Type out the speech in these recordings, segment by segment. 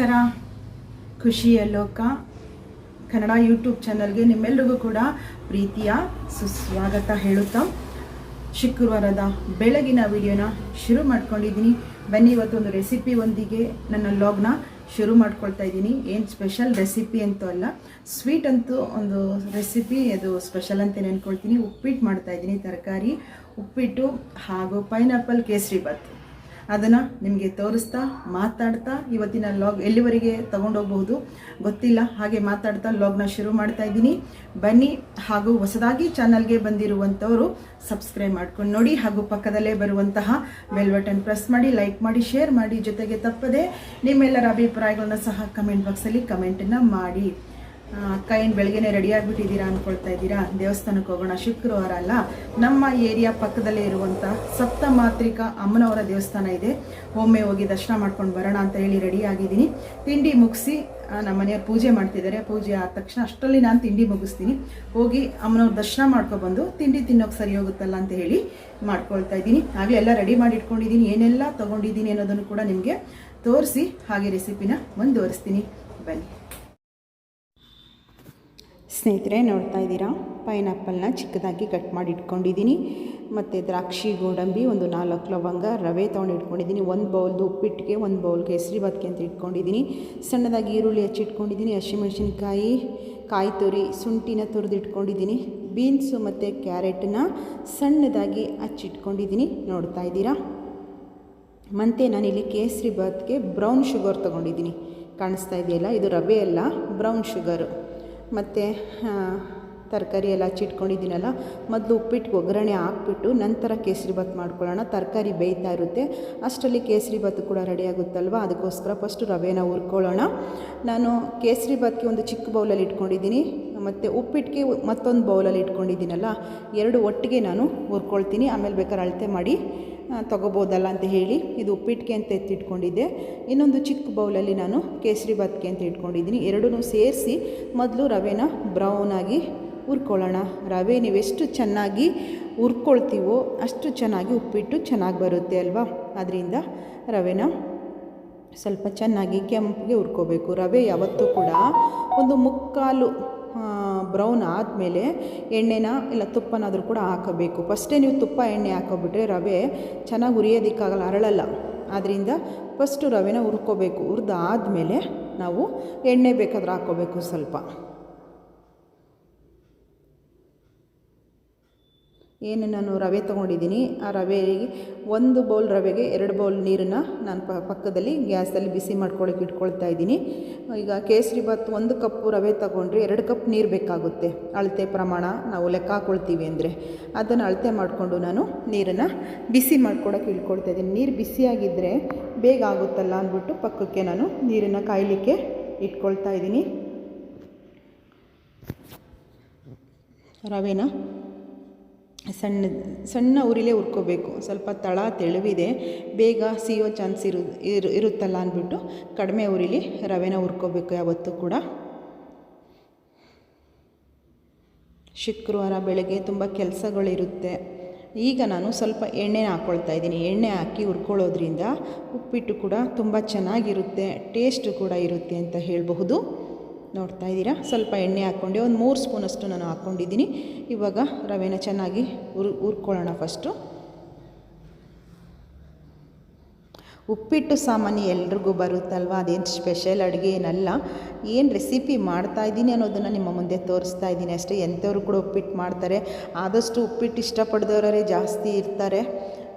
ನಮಸ್ಕಾರ. ಖುಷಿಯ ಲೋಕ ಕನ್ನಡ ಯೂಟ್ಯೂಬ್ ಚಾನಲ್ಗೆ ನಿಮ್ಮೆಲ್ಲರಿಗೂ ಕೂಡ ಪ್ರೀತಿಯ ಸುಸ್ವಾಗತ ಹೇಳುತ್ತಾ ಶುಕ್ರವಾರದ ಬೆಳಗಿನ ವಿಡಿಯೋನ ಶುರು ಮಾಡ್ಕೊಂಡಿದ್ದೀನಿ. ಬನ್ನಿ, ಇವತ್ತೊಂದು ರೆಸಿಪಿ ಒಂದಿಗೆ ನನ್ನ ಲಾಗ್ನ ಶುರು ಮಾಡ್ಕೊಳ್ತಾ ಇದ್ದೀನಿ. ಏನು ಸ್ಪೆಷಲ್ ರೆಸಿಪಿ ಅಂತೂ ಅಲ್ಲ, ಸ್ವೀಟ್ ಅಂತೂ ಒಂದು ರೆಸಿಪಿ, ಅದು ಸ್ಪೆಷಲ್ ಅಂತ ನೆನ್ಕೊಳ್ತೀನಿ. ಉಪ್ಪಿಟ್ಟು ಮಾಡ್ತಾ ಇದ್ದೀನಿ, ತರಕಾರಿ, ಉಪ್ಪಿಟ್ಟು ಹಾಗೂ ಪೈನಾಪಲ್ ಕೇಸರಿ ಬಾತ್. ಅದನ್ನು ನಿಮಗೆ ತೋರಿಸ್ತಾ, ಮಾತಾಡ್ತಾ ಇವತ್ತಿನ ಲಾಗ್ ಎಲ್ಲಿವರೆಗೆ ತಗೊಂಡೋಗ್ಬಹುದು ಗೊತ್ತಿಲ್ಲ. ಹಾಗೆ ಮಾತಾಡ್ತಾ ಲಾಗ್ನ ಶುರು ಮಾಡ್ತಾ ಇದ್ದೀನಿ. ಬನ್ನಿ ಹಾಗೂ ಹೊಸದಾಗಿ ಚಾನಲ್ಗೆ ಬಂದಿರುವಂಥವರು ಸಬ್ಸ್ಕ್ರೈಬ್ ಮಾಡ್ಕೊಂಡು ನೋಡಿ ಹಾಗೂ ಪಕ್ಕದಲ್ಲೇ ಬರುವಂತಹ ಬೆಲ್ ಬಟನ್ ಪ್ರೆಸ್ ಮಾಡಿ ಲೈಕ್ ಮಾಡಿ ಶೇರ್ ಮಾಡಿ ಜೊತೆಗೆ ತಪ್ಪದೆ ನಿಮ್ಮೆಲ್ಲರ ಅಭಿಪ್ರಾಯಗಳನ್ನ ಸಹ ಕಮೆಂಟ್ ಬಾಕ್ಸಲ್ಲಿ ಕಮೆಂಟನ್ನು ಮಾಡಿ. ಅಕ್ಕ ಏನು ಬೆಳಗ್ಗೆನೆ ರೆಡಿ ಆಗಿಬಿಟ್ಟಿದ್ದೀರಾ ಅಂದ್ಕೊಳ್ತಾ ಇದ್ದೀರಾ? ದೇವಸ್ಥಾನಕ್ಕೆ ಹೋಗೋಣ. ಶುಕ್ರವಾರ ಅಲ್ಲ, ನಮ್ಮ ಏರಿಯಾ ಪಕ್ಕದಲ್ಲೇ ಇರುವಂಥ ಸಪ್ತ ಮಾತ್ರಿಕಾ ಅಮ್ಮನವರ ದೇವಸ್ಥಾನ ಇದೆ. ಒಮ್ಮೆ ಹೋಗಿ ದರ್ಶನ ಮಾಡ್ಕೊಂಡು ಬರೋಣ ಅಂತ ಹೇಳಿ ರೆಡಿ ಆಗಿದ್ದೀನಿ. ತಿಂಡಿ ಮುಗಿಸಿ ನಮ್ಮ ಮನೆಯ ಪೂಜೆ ಮಾಡ್ತಿದ್ದಾರೆ. ಪೂಜೆ ಆದ ತಕ್ಷಣ ಅಷ್ಟರಲ್ಲಿ ನಾನು ತಿಂಡಿ ಮುಗಿಸ್ತೀನಿ. ಹೋಗಿ ಅಮ್ಮನವ್ರ ದರ್ಶನ ಮಾಡ್ಕೊಬಂದು ತಿಂಡಿ ತಿನ್ನೋಕೆ ಸರಿ ಹೋಗುತ್ತಲ್ಲ ಅಂತ ಹೇಳಿ ಮಾಡ್ಕೊಳ್ತಾ ಇದ್ದೀನಿ. ಆಗಲೇ ಎಲ್ಲ ರೆಡಿ ಮಾಡಿ ಇಟ್ಕೊಂಡಿದ್ದೀನಿ. ಏನೆಲ್ಲ ತೊಗೊಂಡಿದ್ದೀನಿ ಅನ್ನೋದನ್ನು ಕೂಡ ನಿಮಗೆ ತೋರಿಸಿ, ಹಾಗೆ ರೆಸಿಪಿನ ಮುಂದುವರಿಸ್ತೀನಿ. ಬನ್ನಿ. ಸ್ನೇಹಿತರೆ, ನೋಡ್ತಾ ಇದ್ದೀರಾ? ಪೈನಾಪಲ್ನ ಚಿಕ್ಕದಾಗಿ ಕಟ್ ಮಾಡಿ ಇಟ್ಕೊಂಡಿದ್ದೀನಿ ಮತ್ತು ದ್ರಾಕ್ಷಿ ಗೋಡಂಬಿ, ಒಂದು ನಾಲ್ಕು ಲವಂಗ, ರವೆ ತೊಗೊಂಡು ಇಟ್ಕೊಂಡಿದ್ದೀನಿ ಒಂದು ಬೌಲ್ದು ಉಪ್ಪಿಟ್ಟಿಗೆ, ಒಂದು ಬೌಲ್ ಕೇಸರಿ ಬಾತ್ಗೆ ಅಂತ ಇಟ್ಕೊಂಡಿದ್ದೀನಿ. ಸಣ್ಣದಾಗಿ ಈರುಳ್ಳಿ ಹಚ್ಚಿಟ್ಕೊಂಡಿದ್ದೀನಿ, ಹಸಿಮೆಣಸಿನ್ಕಾಯಿ, ಕಾಯಿ ತುರಿ, ಶುಂಠಿನ ತುರಿದು ಇಟ್ಕೊಂಡಿದ್ದೀನಿ ಬೀನ್ಸು ಮತ್ತು ಕ್ಯಾರೆಟನ್ನ ಸಣ್ಣದಾಗಿ ಹಚ್ಚಿಟ್ಕೊಂಡಿದ್ದೀನಿ. ನೋಡ್ತಾ ಇದ್ದೀರಾ? ಮತ್ತು ನಾನಿಲ್ಲಿ ಕೇಸರಿ ಬಾತ್ಗೆ ಬ್ರೌನ್ ಶುಗರ್ ತೊಗೊಂಡಿದ್ದೀನಿ. ಕಾಣಿಸ್ತಾ ಇದೆಯಲ್ಲ? ಇದು ರವೆ ಅಲ್ಲ, ಬ್ರೌನ್ ಶುಗರು. ಮತ್ತು ತರಕಾರಿ ಎಲ್ಲ ಹಚ್ಚಿಟ್ಕೊಂಡಿದ್ದೀನಲ್ಲ, ಮೊದಲು ಉಪ್ಪಿಟ್ಟು ಒಗ್ಗರಣೆ ಹಾಕ್ಬಿಟ್ಟು ನಂತರ ಕೇಸರಿ ಬಾತ್ ಮಾಡ್ಕೊಳ್ಳೋಣ. ತರಕಾರಿ ಬೇಯ್ತಾ ಇರುತ್ತೆ. ಅಷ್ಟರಲ್ಲಿ ಕೇಸರಿ ಬಾತ್ ಕೂಡ ರೆಡಿ ಆಗುತ್ತಲ್ವ? ಅದಕ್ಕೋಸ್ಕರ ಫಸ್ಟು ರವೆನ ಹುರ್ಕೊಳ್ಳೋಣ. ನಾನು ಕೇಸರಿ ಬಾತ್ಗೆ ಒಂದು ಚಿಕ್ಕ ಬೌಲಲ್ಲಿ ಇಟ್ಕೊಂಡಿದ್ದೀನಿ. ಮತ್ತು ಉಪ್ಪಿಟ್ಟಿಗೆ ಮತ್ತೊಂದು ಬೌಲಲ್ಲಿ ಇಟ್ಕೊಂಡಿದ್ದೀನಲ್ಲ, ಎರಡು ಒಟ್ಟಿಗೆ ನಾನು ಹುರ್ಕೊಳ್ತೀನಿ. ಆಮೇಲೆ ಬೇಕಾದ್ರೆ ಅಳತೆ ಮಾಡಿ ತೊಗೋಬೋದಲ್ಲ ಅಂತ ಹೇಳಿ ಇದು ಉಪ್ಪಿಟ್ಟಿಗೆ ಅಂತ ಎತ್ತಿಟ್ಕೊಂಡಿದ್ದೆ. ಇನ್ನೊಂದು ಚಿಕ್ಕ ಬೌಲಲ್ಲಿ ನಾನು ಕೇಸರಿ ಬಾತ್ಗೆ ಅಂತ ಇಟ್ಕೊಂಡಿದ್ದೀನಿ. ಎರಡೂ ಸೇರಿಸಿ ಮೊದಲು ರವೆನ ಬ್ರೌನಾಗಿ ಹುರ್ಕೊಳ್ಳೋಣ. ರವೆ ನೀವೆಷ್ಟು ಚೆನ್ನಾಗಿ ಹುರ್ಕೊಳ್ತೀವೋ ಅಷ್ಟು ಚೆನ್ನಾಗಿ ಉಪ್ಪಿಟ್ಟು ಚೆನ್ನಾಗಿ ಬರುತ್ತೆ ಅಲ್ವಾ? ಅದರಿಂದ ರವೆನ ಸ್ವಲ್ಪ ಚೆನ್ನಾಗಿ ಕೆಂಪಿಗೆ ಹುರ್ಕೋಬೇಕು. ರವೆ ಯಾವತ್ತೂ ಕೂಡ ಒಂದು ಮುಕ್ಕಾಲು ಬ್ರೌನ್ ಆದಮೇಲೆ ಎಣ್ಣೆನ ಇಲ್ಲ ತುಪ್ಪನಾದರೂ ಕೂಡ ಹಾಕಬೇಕು. ಫಸ್ಟೇ ನೀವು ತುಪ್ಪ, ಎಣ್ಣೆ ಹಾಕೋಬಿಟ್ರೆ ರವೆ ಚೆನ್ನಾಗಿ ಹುರಿಯೋದಿಕ್ಕಾಗಲ್ಲ, ಅರಳಲ್ಲ. ಆದ್ದರಿಂದ ಫಸ್ಟು ರವೆನ ಹುರ್ಕೋಬೇಕು. ಹುರಿದಾದ್ಮೇಲೆ ನಾವು ಎಣ್ಣೆ ಬೇಕಾದ್ರೆ ಹಾಕ್ಕೋಬೇಕು ಸ್ವಲ್ಪ. ಏನು ನಾನು ರವೆ ತೊಗೊಂಡಿದ್ದೀನಿ. ಆ ರವೆಗೆ ಒಂದು ಬೌಲ್ ರವೆಗೆ ಎರಡು ಬೌಲ್ ನೀರನ್ನು ನಾನು ಪಕ್ಕದಲ್ಲಿ ಗ್ಯಾಸಲ್ಲಿ ಬಿಸಿ ಮಾಡ್ಕೊಳ್ಳೋಕೆ ಇಟ್ಕೊಳ್ತಾ ಇದ್ದೀನಿ. ಈಗ ಕೇಸರಿ ಬಾತ್ ಒಂದು ಕಪ್ಪು ರವೆ ತೊಗೊಂಡ್ರೆ ಎರಡು ಕಪ್ ನೀರು ಬೇಕಾಗುತ್ತೆ. ಅಳತೆ ಪ್ರಮಾಣ ನಾವು ಲೆಕ್ಕ ಹಾಕೊಳ್ತೀವಿ ಅಂದರೆ. ಅದನ್ನು ಅಳತೆ ಮಾಡಿಕೊಂಡು ನಾನು ನೀರನ್ನು ಬಿಸಿ ಮಾಡ್ಕೊಳಕ್ಕೆ ಇಟ್ಕೊಳ್ತಾ ಇದ್ದೀನಿ. ನೀರು ಬಿಸಿಯಾಗಿದ್ದರೆ ಬೇಗ ಆಗುತ್ತಲ್ಲ ಅಂದ್ಬಿಟ್ಟು ಪಕ್ಕಕ್ಕೆ ನಾನು ನೀರನ್ನು ಕಾಯಲಿಕ್ಕೆ ಇಟ್ಕೊಳ್ತಾ ಇದ್ದೀನಿ. ರವೆನ ಸಣ್ಣ ಸಣ್ಣ ಉರಿಲೇ ಹುರ್ಕೋಬೇಕು. ಸ್ವಲ್ಪ ತಳ, ತೆಳುವಿದೆ. ಬೇಗ ಸಿಯೋ ಚಾನ್ಸ್ ಇರು ಇರು, ಇರುತ್ತಲ್ಲ ಅಂದ್ಬಿಟ್ಟು ಕಡಿಮೆ ಉರಿಲಿ ರವೆನ ಹುರ್ಕೋಬೇಕು ಯಾವತ್ತೂ ಕೂಡ. ಶುಕ್ರವಾರ ಬೆಳಗ್ಗೆ ತುಂಬ ಕೆಲಸಗಳಿರುತ್ತೆ. ಈಗ ನಾನು ಸ್ವಲ್ಪ ಎಣ್ಣೆನ ಹಾಕ್ಕೊಳ್ತಾ ಇದ್ದೀನಿ. ಎಣ್ಣೆ ಹಾಕಿ ಹುರ್ಕೊಳ್ಳೋದ್ರಿಂದ ಉಪ್ಪಿಟ್ಟು ಕೂಡ ತುಂಬ ಚೆನ್ನಾಗಿರುತ್ತೆ. ಟೇಸ್ಟ್ ಕೂಡ ಇರುತ್ತೆ ಅಂತ ಹೇಳಬಹುದು. ನೋಡ್ತಾ ಇದ್ದೀರಾ? ಸ್ವಲ್ಪ ಎಣ್ಣೆ ಹಾಕ್ಕೊಂಡೆ. ಒಂದು ಮೂರು ಸ್ಪೂನಷ್ಟು ನಾನು ಹಾಕ್ಕೊಂಡಿದ್ದೀನಿ. ಇವಾಗ ರವೆನ ಚೆನ್ನಾಗಿ ಉರ್, ಹುರ್ಕೊಳ್ಳೋಣ ಫಸ್ಟು ಉಪ್ಪಿಟ್ಟು ಸಾಮಾನ್ಯ ಎಲ್ರಿಗೂ ಬರುತ್ತಲ್ವ? ಅದೇನು ಸ್ಪೆಷಲ್ ಅಡುಗೆ ಏನಲ್ಲ. ಏನು ರೆಸಿಪಿ ಮಾಡ್ತಾ ಇದ್ದೀನಿ ಅನ್ನೋದನ್ನು ನಿಮ್ಮ ಮುಂದೆ ತೋರಿಸ್ತಾ ಇದ್ದೀನಿ ಅಷ್ಟೇ. ಎಂಥವ್ರು ಕೂಡ ಉಪ್ಪಿಟ್ಟು ಮಾಡ್ತಾರೆ. ಆದಷ್ಟು ಉಪ್ಪಿಟ್ಟು ಇಷ್ಟಪಡ್ದವರೇ ಜಾಸ್ತಿ ಇರ್ತಾರೆ.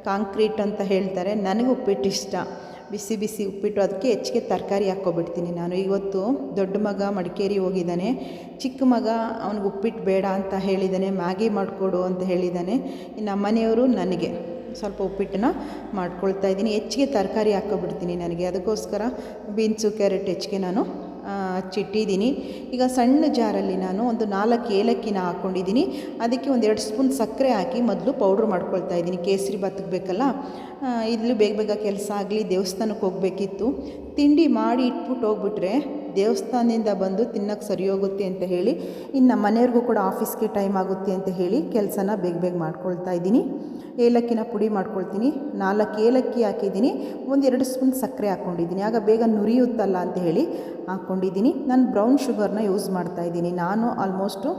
ಕಾಂಕ್ರೀಟ್ ಅಂತ ಹೇಳ್ತಾರೆ. ನನಗೆ ಉಪ್ಪಿಟ್ಟು ಇಷ್ಟ. ಬಿಸಿ ಬಿಸಿ ಉಪ್ಪಿಟ್ಟು, ಅದಕ್ಕೆ ಹೆಚ್ಚಿಗೆ ತರಕಾರಿ ಹಾಕ್ಕೊಬಿಡ್ತೀನಿ ನಾನು. ಇವತ್ತು ದೊಡ್ಡ ಮಗ ಮಡಿಕೇರಿ ಹೋಗಿದ್ದಾನೆ. ಚಿಕ್ಕ ಮಗ ಅವ್ನಿಗೆ ಉಪ್ಪಿಟ್ಟು ಬೇಡ ಅಂತ ಹೇಳಿದ್ದಾನೆ, ಮ್ಯಾಗಿ ಮಾಡಿಕೊಡು ಅಂತ ಹೇಳಿದ್ದಾನೆ. ಇನ್ನು ಮನೆಯವರು ನನಗೆ ಸ್ವಲ್ಪ ಉಪ್ಪಿಟ್ಟನ್ನ ಮಾಡ್ಕೊಳ್ತಾ ಇದ್ದೀನಿ. ಹೆಚ್ಚಿಗೆ ತರಕಾರಿ ಹಾಕ್ಕೊಬಿಡ್ತೀನಿ ನನಗೆ. ಅದಕ್ಕೋಸ್ಕರ ಬೀನ್ಸು, ಕ್ಯಾರೆಟ್ ಹೆಚ್ಚಿಗೆ ನಾನು ಹಚ್ಚಿಟ್ಟಿದ್ದೀನಿ. ಈಗ ಸಣ್ಣ ಜಾರಲ್ಲಿ ನಾನು ಒಂದು ನಾಲ್ಕು ಏಲಕ್ಕಿನ ಹಾಕ್ಕೊಂಡಿದ್ದೀನಿ. ಅದಕ್ಕೆ ಒಂದು ಎರಡು ಸ್ಪೂನ್ ಸಕ್ಕರೆ ಹಾಕಿ ಮೊದಲು ಪೌಡ್ರ್ ಮಾಡ್ಕೊಳ್ತಾ ಇದ್ದೀನಿ. ಕೇಸರಿ ಬಾತ್ಗೆ ಬೇಕಲ್ಲ? ಇಲ್ಲೂ ಬೇಗ ಬೇಗ ಕೆಲಸ ಆಗಲಿ ದೇವಸ್ಥಾನಕ್ಕೆ ಹೋಗಬೇಕಿತ್ತು. ತಿಂಡಿ ಮಾಡಿ ಇಟ್ಬಿಟ್ಟು ಹೋಗ್ಬಿಟ್ರೆ ದೇವಸ್ಥಾನದಿಂದ ಬಂದು ತಿನ್ನೋಕ್ಕೆ ಸರಿ ಹೋಗುತ್ತೆ ಅಂತ ಹೇಳಿ, ಇನ್ನು ಮನೆಯವ್ರಿಗೂ ಕೂಡ ಆಫೀಸ್ಗೆ ಟೈಮ್ ಆಗುತ್ತೆ ಅಂತ ಹೇಳಿ ಕೆಲಸನ ಬೇಗ ಬೇಗ ಮಾಡ್ಕೊಳ್ತಾ ಇದ್ದೀನಿ. ಏಲಕ್ಕಿನ ಪುಡಿ ಮಾಡ್ಕೊಳ್ತೀನಿ. ನಾಲ್ಕು ಏಲಕ್ಕಿ ಹಾಕಿದ್ದೀನಿ. ಒಂದೆರಡು ಸ್ಪೂನ್ ಸಕ್ಕರೆ ಹಾಕ್ಕೊಂಡಿದ್ದೀನಿ ಆಗ ಬೇಗ ನುರಿಯುತ್ತಲ್ಲ ಅಂತ ಹೇಳಿ ಹಾಕ್ಕೊಂಡಿದ್ದೀನಿ ನಾನು ಬ್ರೌನ್ ಶುಗರ್ನ ಯೂಸ್ ಮಾಡ್ತಾ ಇದ್ದೀನಿ. ನಾನು ಆಲ್ಮೋಸ್ಟು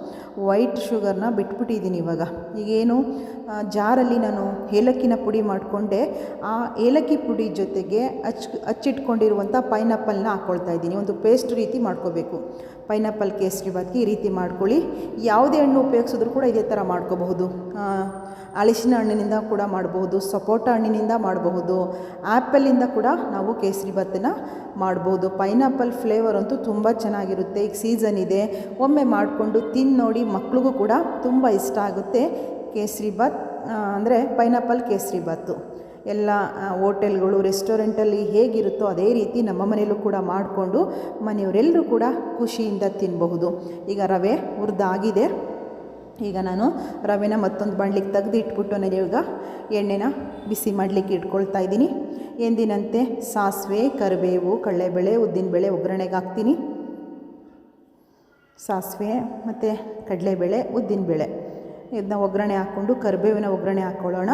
ವೈಟ್ ಶುಗರ್ನ ಬಿಟ್ಬಿಟ್ಟಿದ್ದೀನಿ ಇವಾಗ. ಈಗೇನು ಜಾರಲ್ಲಿ ನಾನು ಏಲಕ್ಕಿನ ಪುಡಿ ಮಾಡಿಕೊಂಡೆ. ಆ ಏಲಕ್ಕಿ ಪುಡಿ ಜೊತೆಗೆ ಹಚ್ ಹಚ್ಚಿಟ್ಕೊಂಡಿರುವಂಥ ಪೈನಾಪಲ್ನ ಹಾಕ್ಕೊಳ್ತಾ ಇದ್ದೀನಿ. ಒಂದು ಪೇಸ್ಟ್ ರೀತಿ ಮಾಡ್ಕೋಬೇಕು. ಪೈನಾಪಲ್ ಕೇಸರಿ ಬಾತ್ಗೆ ಈ ರೀತಿ ಮಾಡ್ಕೊಳ್ಳಿ. ಯಾವುದೇ ಹಣ್ಣು ಉಪಯೋಗಿಸಿದ್ರು ಕೂಡ ಇದೇ ಥರ ಮಾಡ್ಕೋಬಹುದು. ಹಲಸಿನ ಹಣ್ಣಿನಿಂದ ಕೂಡ ಮಾಡಬಹುದು, ಸಪೋಟ ಹಣ್ಣಿನಿಂದ ಮಾಡಬಹುದು, ಆ್ಯಪಲಿಂದ ಕೂಡ ನಾವು ಕೇಸರಿ ಬಾತನ್ನ ಮಾಡ್ಬೋದು. ಪೈನಾಪಲ್ ಫ್ಲೇವರ್ ಅಂತೂ ತುಂಬ ಚೆನ್ನಾಗಿರುತ್ತೆ, ಈಗ ಸೀಸನ್ ಇದೆ. ಒಮ್ಮೆ ಮಾಡಿಕೊಂಡು ತಿಂದು ನೋಡಿ ಮಕ್ಳಿಗೂ ಕೂಡ ತುಂಬ ಇಷ್ಟ ಆಗುತ್ತೆ ಕೇಸರಿ ಬಾತ್ ಅಂದರೆ ಪೈನಾಪಲ್ ಕೇಸರಿ ಬಾತು ಎಲ್ಲ ಹೋಟೆಲ್ಗಳು, ರೆಸ್ಟೋರೆಂಟಲ್ಲಿ ಹೇಗಿರುತ್ತೋ ಅದೇ ರೀತಿ ನಮ್ಮ ಮನೆಯಲ್ಲೂ ಕೂಡ ಮಾಡಿಕೊಂಡು ಮನೆಯವರೆಲ್ಲರೂ ಕೂಡ ಖುಷಿಯಿಂದ ತಿನ್ನಬಹುದು ಈಗ ರವೆ ಹುರಿದಾಗಿದೆ. ಈಗ ನಾನು ರವೆನ ಮತ್ತೊಂದು ಬಾಣಲಿಗೆ ತೆಗೆದು ಇಟ್ಬಿಟ್ಟು ನಾನು ಇವಾಗ ಎಣ್ಣೆನ ಬಿಸಿ ಮಾಡಲಿಕ್ಕೆ ಇಟ್ಕೊಳ್ತಾ ಇದ್ದೀನಿ. ಎಂದಿನಂತೆ ಸಾಸಿವೆ, ಕರಿಬೇವು, ಕಡಲೆಬೇಳೆ, ಉದ್ದಿನಬೇಳೆ, ಒಗ್ಗರಣೆಗೆ ಹಾಕ್ತೀನಿ. ಸಾಸಿವೆ ಮತ್ತು ಕಡಲೆಬೇಳೆ, ಉದ್ದಿನಬೇಳೆ. ಇದನ್ನ ಒಗ್ಗರಣೆ ಹಾಕ್ಕೊಂಡು, ಕರಿಬೇವಿನ ಒಗ್ಗರಣೆ ಹಾಕ್ಕೊಳ್ಳೋಣ.